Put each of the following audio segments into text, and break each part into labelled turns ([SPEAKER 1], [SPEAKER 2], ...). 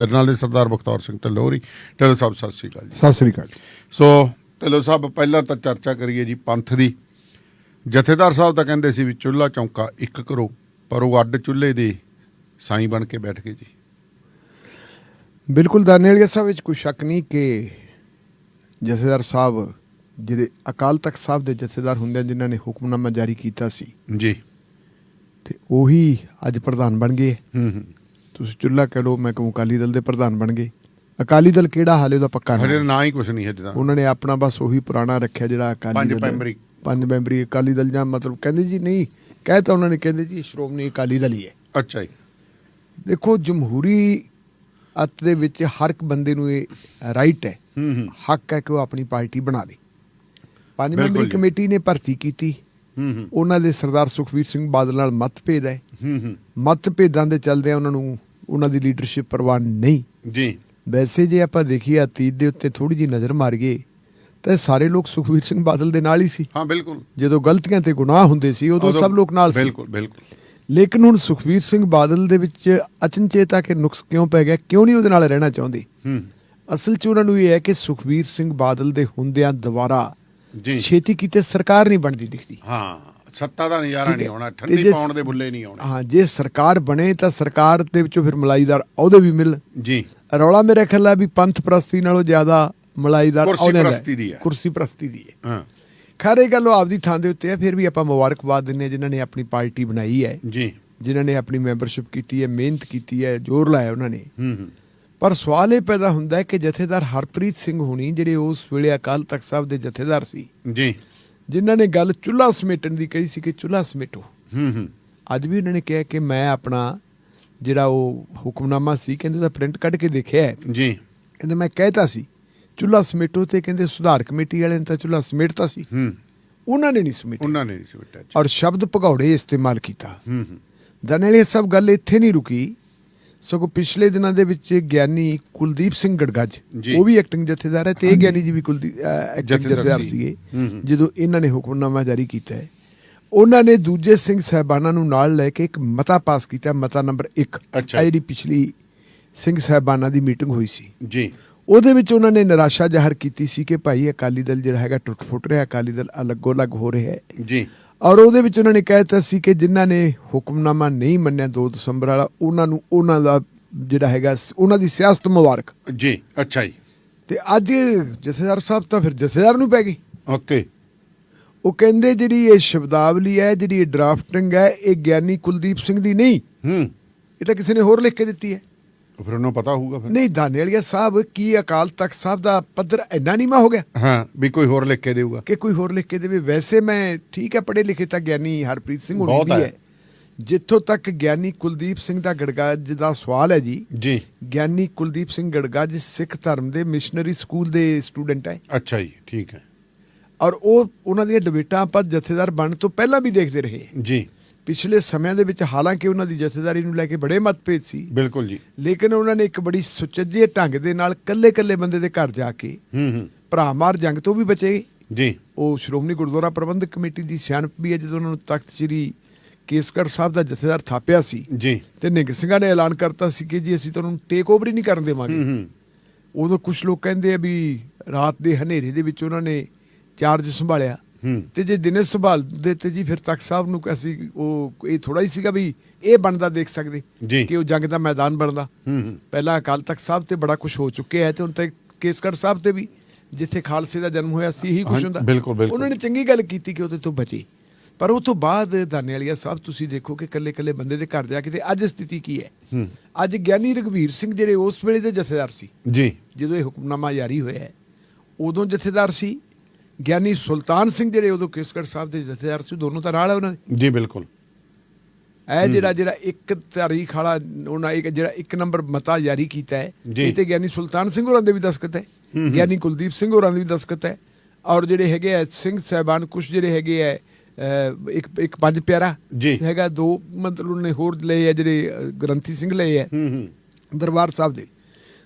[SPEAKER 1] ਮੇਰੇ ਨਾਲ ਦੇ ਸਰਦਾਰ ਬਖਤੌਰ ਸਿੰਘ ਢਿੱਲੋਂ ਹੋਰੀ ਢਿੱਲੋਂ ਸਾਹਿਬ ਸਤਿ ਸ਼੍ਰੀ ਅਕਾਲ ਜੀ।
[SPEAKER 2] ਸਤਿ ਸ੍ਰੀ ਅਕਾਲ
[SPEAKER 1] ਸੋ ਢਿੱਲੋਂ ਸਾਹਿਬ ਪਹਿਲਾਂ ਤਾਂ ਚਰਚਾ ਕਰੀਏ ਜੀ ਪੰਥ ਦੀ। ਜਥੇਦਾਰ ਸਾਹਿਬ ਤਾਂ ਕਹਿੰਦੇ ਸੀ ਵੀ ਚੁੱਲ੍ਹਾ ਚੌਂਕਾ ਇੱਕ ਕਰੋ ਪਰ ਉਹ ਅੱਡ ਚੁੱਲ੍ਹੇ ਦੇ ਸਾਈਂ ਬਣ ਕੇ ਬੈਠ ਗਏ ਜੀ।
[SPEAKER 2] ਬਿਲਕੁਲ ਦਾਨੇਲੀਆ ਸਾਹਿਬ ਵਿੱਚ ਕੋਈ ਸ਼ੱਕ ਨਹੀਂ ਕਿ ਜਥੇਦਾਰ ਸਾਹਿਬ ਜਿਹੜੇ ਅਕਾਲ ਤਖਤ ਸਾਹਿਬ ਦੇ ਜਥੇਦਾਰ ਹੁੰਦੇ ਜਿਨ੍ਹਾਂ ਨੇ ਹੁਕਮਨਾਮਾ ਜਾਰੀ ਕੀਤਾ ਸੀ
[SPEAKER 1] ਜੀ।
[SPEAKER 2] ਤੇ ਉਹੀ ਅੱਜ ਪ੍ਰਧਾਨ ਬਣ ਗਏ।
[SPEAKER 1] ਹੂੰ ਹੂੰ।
[SPEAKER 2] ਤੁਸੀਂ ਚੁੱਲਾ ਕਹ ਲਓ ਮੈਂ ਕਹੂੰ ਅਕਾਲੀ ਦਲ ਦੇ ਪ੍ਰਧਾਨ ਬਣ ਗਏ। ਅਕਾਲੀ ਦਲ ਕਿਹੜਾ ਹਾਲੇ ਉਹਦਾ ਪੱਕਾ
[SPEAKER 1] ਹਜੇ
[SPEAKER 2] ਨਹੀਂ
[SPEAKER 1] ਨਾ ਹੀ ਕੁਝ ਨਹੀਂ ਹਜੇ ਤਾਂ।
[SPEAKER 2] ਉਹਨਾਂ ਨੇ ਆਪਣਾ ਬਸ ਉਹੀ ਪੁਰਾਣਾ ਰੱਖਿਆ ਜਿਹੜਾ ਅਕਾਲੀ
[SPEAKER 1] ਪੰਜ
[SPEAKER 2] ਦਲ
[SPEAKER 1] ਮੈਂਬਰੀ।
[SPEAKER 2] ਪੰਜ ਮੈਂਬਰੀ ਅਕਾਲੀ ਦਲ ਜਾਂ ਮਤਲਬ ਕਹਿੰਦੇ ਜੀ ਨਹੀਂ ਕਹਿ ਤਾਂ ਉਹਨਾਂ ਨੇ ਕਹਿੰਦੇ ਜੀ ਸ਼੍ਰੋਮਣੀ ਅਕਾਲੀ ਦਲ ਹੀ ਹੈ।
[SPEAKER 1] ਅੱਛਾ ਜੀ।
[SPEAKER 2] ਦੇਖੋ ਜਮਹੂਰੀ ਅੱਤ ਦੇ ਵਿੱਚ ਹਰ ਇੱਕ ਬੰਦੇ ਨੂੰ ਇਹ ਰਾਈਟ ਹੈ।
[SPEAKER 1] ਹੂੰ ਹੂੰ।
[SPEAKER 2] ਹੱਕ ਹੈ ਕਿ ਉਹ ਆਪਣੀ ਪਾਰਟੀ ਬਣਾ ਲੇ। ਪੰਜ
[SPEAKER 1] ਬਿਲਕੁਲ
[SPEAKER 2] ਮੈਂਬਰੀ
[SPEAKER 1] ਜੀ।
[SPEAKER 2] ਕਮੇਟੀ ਨੇ ਭਰਤੀ ਕੀਤੀ।
[SPEAKER 1] ਹੂੰ ਹੂੰ।
[SPEAKER 2] ਉਹਨਾਂ ਦੇ ਸਰਦਾਰ ਸੁਖਵੀਰ ਸਿੰਘ ਬਾਦਲ ਨਾਲ ਮਤਭੇਦ ਹੈ।
[SPEAKER 1] ਹੂੰ ਹੂੰ।
[SPEAKER 2] ਮਤਭੇਦਾਂ ਦੇ ਚੱਲਦੇ ਉਹਨਾਂ ਨੂੰ ਉਹਨਾਂ ਦੀ ਲੀਡਰਸ਼ਿਪ ਪ੍ਰਵਾਨ ਨਹੀਂ।
[SPEAKER 1] ਜੀ।
[SPEAKER 2] ਵੈਸੇ ਜੇ ਆਪਾਂ ਦੇਖੀਏ ਅਤੀਤ ਦੇ ਉੱਤੇ ਥੋੜੀ ਜੀ ਨਜ਼ਰ ਮਾਰੀਏ ਤਾਂ ਸਾਰੇ ਲੋਕ ਸੁਖਵੀਰ ਸਿੰਘ ਬਾਦਲ ਦੇ ਨਾਲ ਹੀ ਸੀ।
[SPEAKER 1] ਹਾਂ ਬਿਲਕੁਲ।
[SPEAKER 2] ਜਦੋਂ ਗਲਤੀਆਂ ਤੇ ਗੁਨਾਹ ਹੁੰਦੇ ਸੀ ਉਦੋਂ ਸਭ ਲੋਕ ਨਾਲ ਸੀ।
[SPEAKER 1] ਬਿਲਕੁਲ ਬਿਲਕੁਲ।
[SPEAKER 2] ਲੇਕਿਨ ਹੁਣ ਸੁਖਵੀਰ ਸਿੰਘ ਬਾਦਲ ਦੇ ਵਿੱਚ ਅਚਨਚੇਤ ਆ ਕੇ ਨੁਕਸ ਕਿਉਂ ਪੈ ਗਿਆ ਕਿਉਂ ਨਹੀਂ ਉਹਦੇ ਨਾਲ ਰਹਿਣਾ ਚਾਹੁੰਦੇ?
[SPEAKER 1] ਹੂੰ।
[SPEAKER 2] ਅਸਲ 'ਚ ਉਹਨਾਂ ਨੂੰ ਇਹ ਹੈ ਕਿ ਸੁਖਵੀਰ ਸਿੰਘ ਬਾਦਲ ਦੇ ਹੁੰਦਿਆਂ ਦੁਬਾਰਾ
[SPEAKER 1] ਜੀ।
[SPEAKER 2] ਛੇਤੀ ਕੀਤੇ ਸਰਕਾਰ ਨਹੀਂ ਬਣਦੀ ਦਿਖਦੀ।
[SPEAKER 1] ਹਾਂ। ਸੱਤਾ ਦਾ ਨਜ਼ਾਰਾ ਨਹੀਂ। ਆਉਣਾ ਠੰਡੀ ਪਾਉਣ ਦੇ ਬੁੱਲੇ ਨਹੀਂ ਆਉਣੇ।
[SPEAKER 2] ਹਾਂ ਜੇ ਸਰਕਾਰ ਬਣੇ ਤਾਂ ਸਰਕਾਰ ਦੇ ਵਿੱਚੋਂ ਫਿਰ ਮਲਾਈਦਾਰ ਅਹੁਦੇ ਵੀ ਮਿਲ
[SPEAKER 1] ਜੀ।
[SPEAKER 2] ਰੌਲਾ ਮੇਰੇ ਖਿਆਲ ਹੈ ਵੀ ਪੰਥ ਪ੍ਰਸਤੀ ਨਾਲੋਂ ਜ਼ਿਆਦਾ ਮਲਾਈਦਾਰ
[SPEAKER 1] ਕੁਰਸੀ
[SPEAKER 2] ਅਹੁਦਿਆਂ ਦਾ
[SPEAKER 1] ਪ੍ਰਸਤੀ ਦੀ ਹੈ।
[SPEAKER 2] ਕੁਰਸੀ ਪ੍ਰਸਤੀ ਦੀ ਹੈ।
[SPEAKER 1] ਹਾਂ।
[SPEAKER 2] ਖੈਰ ਇਹ ਗੱਲ ਉਹ ਆਪਦੀ ਥਾਂ ਦੇ ਉੱਤੇ ਹੈ ਫਿਰ ਵੀ ਆਪਾਂ ਮੁਬਾਰਕਬਾਦ ਹਾਂ ਜਿਨ੍ਹਾਂ ਨੇ ਆਪਣੀ ਪਾਰਟੀ ਬਣਾਈ ਹੈ।
[SPEAKER 1] ਜੀ।
[SPEAKER 2] ਜਿਨ੍ਹਾਂ ਨੇ ਆਪਣੀ ਮੈਂਬਰਸ਼ਿਪ ਕੀਤੀ ਹੈ ਮਿਹਨਤ ਕੀਤੀ ਹੈ ਜ਼ੋਰ ਲਾਇਆ ਉਹਨਾਂ ਨੇ।
[SPEAKER 1] ਹੂੰ ਹੂੰ।
[SPEAKER 2] ਪਰ ਸਵਾਲ ਇਹ ਪੈਦਾ ਹੁੰਦਾ ਹੈ ਕਿ ਜਥੇਦਾਰ ਹਰਪ੍ਰੀਤ ਸਿੰਘ ਹੁਣੀ ਜਿਹੜੇ ਉਸ ਵੇਲੇ ਅਕਾਲ ਤਖਤ ਸਾਹਿਬ ਦੇ ਜਥੇਦਾਰ ਸੀ
[SPEAKER 1] ਜੀ।
[SPEAKER 2] ਜਿਨ੍ਹਾਂ ਨੇ ਗੱਲ ਚੁੱਲ੍ਹਾ ਸਮੇਟਣ ਦੀ ਕਹੀ ਸੀ ਕਿ ਚੁੱਲ੍ਹਾ ਸਮੇਟੋ।
[SPEAKER 1] ਹੂੰ ਹੂੰ।
[SPEAKER 2] ਅੱਜ ਵੀ ਉਹਨਾਂ ਨੇ ਕਿਹਾ ਕਿ ਮੈਂ ਆਪਣਾ ਜਿਹੜਾ ਉਹ ਹੁਕਮਨਾਮਾ ਸੀ ਕਹਿੰਦੇ ਉਹਦਾ ਪ੍ਰਿੰਟ ਕੱਢ ਕੇ ਦੇਖਿਆ ਹੈ।
[SPEAKER 1] ਜੀ।
[SPEAKER 2] ਕਹਿੰਦੇ ਮੈਂ ਕਹਿਤਾ ਸੀ ਚੁੱਲ੍ਹਾ ਸਮੇਟੋ ਤੇ ਕਹਿੰਦੇ ਸੁਧਾਰ ਕਮੇਟੀ ਵਾਲਿਆਂ ਨੇ ਤਾਂ ਚੁੱਲ੍ਹਾ ਸਮੇਟਤਾ ਸੀ।
[SPEAKER 1] ਹੂੰ।
[SPEAKER 2] ਉਹਨਾਂ ਨੇ ਨਹੀਂ ਸਮੇਟਿਆ।
[SPEAKER 1] ਉਹਨਾਂ ਨੇ ਇਸ ਵਿੱਚ
[SPEAKER 2] ਔਰ ਸ਼ਬਦ ਭਗੌੜੇ ਇਸਤੇਮਾਲ ਕੀਤਾ।
[SPEAKER 1] ਹੂੰ ਹੂੰ।
[SPEAKER 2] ਦਨੇਲੇ ਸਭ ਗੱਲ ਇੱਥੇ ਨਹੀਂ ਰੁਕੀ। ਸਗੋਂ ਪਿਛਲੇ ਦਿਨਾਂ ਦੇ ਵਿੱਚ ਗਿਆਨੀ ਕੁਲਦੀਪ ਸਿੰਘ ਗੜਗੱਜ
[SPEAKER 1] ਜੀ।
[SPEAKER 2] ਉਹ ਵੀ ਐਕਟਿੰਗ ਜਥੇਦਾਰ ਹੈ ਤੇ ਇਹ ਗਿਆਨੀ ਜੀ ਵੀ ਕੁਲਦੀਪ ਐਕਟਿੰਗ
[SPEAKER 1] ਜਥੇਦਾਰ
[SPEAKER 2] ਜਥੇਦਾਰ
[SPEAKER 1] ਸੀ।
[SPEAKER 2] ਸੀਗੇ
[SPEAKER 1] ਹੂੰ ਹੂੰ।
[SPEAKER 2] ਜਦੋਂ ਇਹਨਾਂ ਨੇ ਹੁਕਮਨਾਮਾ ਜਾਰੀ ਕੀਤਾ ਹੈ ਉਹਨਾਂ ਨੇ ਦੂਜੇ ਸਿੰਘ ਸਾਹਿਬਾਨਾਂ ਨੂੰ ਨਾਲ ਲੈ ਕੇ ਇੱਕ ਮਤਾ ਪਾਸ ਕੀਤਾ ਮਤਾ ਨੰਬਰ 1
[SPEAKER 1] ਅੱਛਾ।
[SPEAKER 2] ਜਿਹੜੀ ਪਿਛਲੀ ਸਿੰਘ ਸਾਹਿਬਾਨਾਂ ਦੀ ਮੀਟਿੰਗ ਹੋਈ ਸੀ
[SPEAKER 1] ਜੀ
[SPEAKER 2] ਉਹਦੇ ਵਿੱਚ ਉਹਨਾਂ ਨੇ ਨਿਰਾਸ਼ਾ ਜ਼ਾਹਰ ਕੀਤੀ ਸੀ ਕਿ ਭਾਈ ਅਕਾਲੀ ਦਲ ਜਿਹੜਾ ਹੈਗਾ ਟੁੱਟ ਫੁੱਟ ਰਿਹਾ ਅਕਾਲੀ ਦਲ ਅਲੱਗੋ ਅਲੱਗ ਹੋ ਰਿਹਾ ਹੈ
[SPEAKER 1] ਜੀ
[SPEAKER 2] ਔਰ ਉਹਦੇ ਵਿੱਚ ਉਹਨਾਂ ਨੇ ਕਹਿਤਾ ਸੀ ਕਿ ਜਿਨ੍ਹਾਂ ਨੇ ਹੁਕਮਨਾਮਾ ਨਹੀਂ ਮੰਨਿਆ 2 ਦਸੰਬਰ ਵਾਲਾ ਉਹਨਾਂ ਨੂੰ ਉਹਨਾਂ ਦਾ ਜਿਹੜਾ ਹੈਗਾ ਉਹਨਾਂ ਦੀ ਸਿਆਸਤ ਮੁਬਾਰਕ।
[SPEAKER 1] ਜੀ ਅੱਛਾ ਜੀ।
[SPEAKER 2] ਤੇ ਅੱਜ ਜਥੇਦਾਰ ਸਾਹਿਬ ਤਾਂ ਫਿਰ ਜਥੇਦਾਰ ਨੂੰ ਪੈ ਗਈ
[SPEAKER 1] ਓਕੇ।
[SPEAKER 2] ਉਹ ਕਹਿੰਦੇ ਜਿਹੜੀ ਇਹ ਸ਼ਬਦਾਵਲੀ ਹੈ ਜਿਹੜੀ ਇਹ ਡਰਾਫਟਿੰਗ ਹੈ ਇਹ ਗਿਆਨੀ ਕੁਲਦੀਪ ਸਿੰਘ ਦੀ ਨਹੀਂ।
[SPEAKER 1] ਹੂੰ।
[SPEAKER 2] ਇਹ ਤਾਂ ਕਿਸੇ ਨੇ ਹੋਰ ਲਿਖ ਕੇ ਦਿੱਤੀ ਹੈ।
[SPEAKER 1] ਫਿਰ ਉਹਨੂੰ ਪਤਾ ਹੋਊਗਾ ਫਿਰ।
[SPEAKER 2] ਨਹੀਂ ਦਾਨੇਲੀਆ ਸਾਹਿਬ ਕੀ ਅਕਾਲ ਤਖਤ ਸਾਹਿਬ ਦਾ ਪੱਧਰ ਇੰਨਾ ਨੀਵਾਂ ਹੋ ਗਿਆ?
[SPEAKER 1] ਹਾਂ ਵੀ ਕੋਈ ਹੋਰ ਲਿਖ ਕੇ ਦੇਊਗਾ।
[SPEAKER 2] ਕਿ ਕੋਈ ਹੋਰ ਲਿਖ ਕੇ ਦੇਵੇ? ਵੈਸੇ ਮੈਂ ਠੀਕ ਹੈ ਪੜ੍ਹੇ ਲਿਖੇ ਤਾਂ ਗਿਆਨੀ ਹਰਪ੍ਰੀਤ ਸਿੰਘ ਹੋਣੀ ਵੀ
[SPEAKER 1] ਹੈ।
[SPEAKER 2] ਹੈ। ਜਿੱਥੋਂ ਤੱਕ ਗਿਆਨੀ ਕੁਲਦੀਪ ਸਿੰਘ ਦਾ ਗੜਗਾਜ ਦਾ ਸਵਾਲ ਹੈ ਜੀ
[SPEAKER 1] ਜੀ।
[SPEAKER 2] ਗਿਆਨੀ ਕੁਲਦੀਪ ਸਿੰਘ ਗੜਗਾਜ ਸਿੱਖ ਧਰਮ ਦੇ ਮਿਸ਼ਨਰੀ ਸਕੂਲ ਦੇ ਸਟੂਡੈਂਟ ਹੈ।
[SPEAKER 1] ਅੱਛਾ ਜੀ ਠੀਕ ਹੈ।
[SPEAKER 2] ਔਰ ਉਹ ਉਹਨਾਂ ਦੀਆਂ ਡਿਬੇਟਾਂ ਆਪਾਂ ਜਥੇਦਾਰ ਬਣਨ ਤੋਂ ਪਹਿਲਾਂ ਵੀ ਦੇਖਦੇ ਰਹੇ।
[SPEAKER 1] ਜੀ।
[SPEAKER 2] ਪਿਛਲੇ ਸਮਿਆਂ ਦੇ ਵਿੱਚ ਹਾਲਾਂਕਿ ਉਹਨਾਂ ਦੀ ਜਥੇਦਾਰੀ ਨੂੰ ਲੈ ਕੇ ਬੜੇ ਮਤਭੇਦ ਸੀ।
[SPEAKER 1] ਬਿਲਕੁਲ ਜੀ।
[SPEAKER 2] ਲੇਕਿਨ ਉਹਨਾਂ ਨੇ ਇੱਕ ਬੜੀ ਸੁਚੱਜੇ ਢੰਗ ਦੇ ਨਾਲ ਕੱਲੇ-ਕੱਲੇ ਬੰਦੇ ਦੇ ਘਰ ਜਾ ਕੇ
[SPEAKER 1] ਹੂੰ ਹੂੰ।
[SPEAKER 2] ਭਰਾ ਮਾਰ ਜੰਗ ਤੋਂ ਵੀ ਬਚੇ।
[SPEAKER 1] ਜੀ।
[SPEAKER 2] ਉਹ ਸ਼੍ਰੋਮਣੀ ਗੁਰਦੁਆਰਾ ਪ੍ਰਬੰਧਕ ਕਮੇਟੀ ਦੀ ਸਿਆਣਪ ਵੀ ਹੈ ਜਦੋਂ ਉਹਨਾਂ ਨੂੰ ਤਖਤ ਸ੍ਰੀ ਕੇਸਗੜ੍ਹ ਸਾਹਿਬ ਦਾ ਜਥੇਦਾਰ ਥਾਪਿਆ ਸੀ।
[SPEAKER 1] ਜੀ।
[SPEAKER 2] ਤੇ ਨਿੰਗ ਸਿੰਘਾਂ ਨੇ ਐਲਾਨ ਕਰਤਾ ਸੀ ਕਿ ਜੀ ਅਸੀਂ ਤੁਹਾਨੂੰ ਟੇਕ ਓਵਰ ਹੀ ਨਹੀਂ ਕਰਨ ਦੇਵਾਂਗੇ।
[SPEAKER 1] ਹੂੰ
[SPEAKER 2] ਉਦੋਂ ਕੁਝ ਲੋਕ ਕਹਿੰਦੇ ਆ ਵੀ ਰਾਤ ਦੇ ਹਨੇਰੇ ਦੇ ਵਿੱਚ ਉਹਨਾਂ ਨੇ ਚਾਰਜ ਸੰਭਾਲਿਆ। ਤੇ ਜੇ ਦਿਨੇ ਸੰਭਾਲਦੇ ਤੇ ਜੀ ਫਿਰ ਤਖਤ ਸਾਹਿਬ ਨੂੰ ਅਸੀਂ ਉਹ ਇਹ ਥੋੜਾ ਹੀ ਸੀਗਾ ਵੀ ਇਹ ਬਣਦਾ ਦੇਖ ਸਕਦੇ। ਕਿ ਉਹ ਜੰਗ ਦਾ ਮੈਦਾਨ ਬਣਦਾ। ਪਹਿਲਾਂ ਅਕਾਲ ਤਖਤ ਸਾਹਿਬ ਤੇ ਬੜਾ ਕੁਝ ਹੋ ਚੁੱਕਿਆ ਹੈ ਤੇ ਹੁਣ ਤੱਕ ਕੇਸਗੜ੍ਹ ਸਾਹਿਬ ਤੇ ਵੀ ਜਿੱਥੇ ਖਾਲਸੇ ਦਾ ਜਨਮ ਹੋਇਆ ਸੀ ਇਹੀ ਕੁਝ ਹੁੰਦਾ। ਉਹਨਾਂ ਨੇ ਚੰਗੀ ਗੱਲ ਕੀਤੀ ਕਿ ਉਹਦੇ ਤੋਂ ਬਚੇ। ਪਰ ਉਹ ਤੋਂ ਬਾਅਦ ਦਾਨੇਵਾਲੀਆ ਸਾਹਿਬ ਤੁਸੀਂ ਦੇਖੋ ਕਿ ਕੱਲੇ ਕੱਲੇ ਬੰਦੇ ਦੇ ਘਰ ਜਾ ਕੇ ਤੇ ਅੱਜ ਸਥਿਤੀ ਕੀ ਹੈ। ਅੱਜ ਗਿਆਨੀ ਰਗਵੀਰ ਸਿੰਘ ਜਿਹੜੇ ਉਸ ਵੇਲੇ ਦੇ ਜਥੇਦਾਰ ਸੀ
[SPEAKER 1] ਜੀ।
[SPEAKER 2] ਜਦੋਂ ਇਹ ਹੁਕਮਨਾਮਾ ਜਾਰੀ ਹੋਇਆ ਉਦੋਂ ਜਥੇਦਾਰ ਸੀ। ਗਿਆਨੀ ਸੁਲਤਾਨ ਸਿੰਘ ਜਿਹੜੇ ਉਦੋਂ ਕੇਸਗੜ੍ਹ ਸਾਹਿਬ ਦੇ ਜਥੇਦਾਰ ਸੀ ਦੋਨੋਂ ਤਾਂ ਨਾਲ ਉਹਨਾਂ ਦੇ
[SPEAKER 1] ਜੀ ਬਿਲਕੁਲ
[SPEAKER 2] ਇਹ ਜਿਹੜਾ ਜਿਹੜਾ ਇੱਕ ਤਾਰੀਖ ਵਾਲਾ ਉਹਨਾਂ ਇੱਕ ਜਿਹੜਾ ਇੱਕ ਨੰਬਰ ਮਤਾ ਜਾਰੀ ਕੀਤਾ ਹੈ। ਇਹ ਤੇ ਗਿਆਨੀ ਸੁਲਤਾਨ ਸਿੰਘ ਹੋਰਾਂ ਦੇ ਵੀ ਦਸਖਤ ਹੈ। ਗਿਆਨੀ ਕੁਲਦੀਪ ਸਿੰਘ ਹੋਰਾਂ ਦੇ ਵੀ ਦਸਖਤ ਹੈ ਔਰ ਜਿਹੜੇ ਹੈਗੇ ਆ ਸਿੰਘ ਸਾਹਿਬਾਨ ਕੁਛ ਜਿਹੜੇ ਹੈਗੇ ਆ ਇੱਕ ਇੱਕ ਪੰਜ ਪਿਆਰਾ। ਹੈਗਾ ਦੋ ਮਤਲਬ ਉਹਨੇ ਹੋਰ ਲਏ ਆ ਜਿਹੜੇ ਗ੍ਰੰਥੀ ਸਿੰਘ ਲਏ ਆ ਦਰਬਾਰ ਸਾਹਿਬ ਦੇ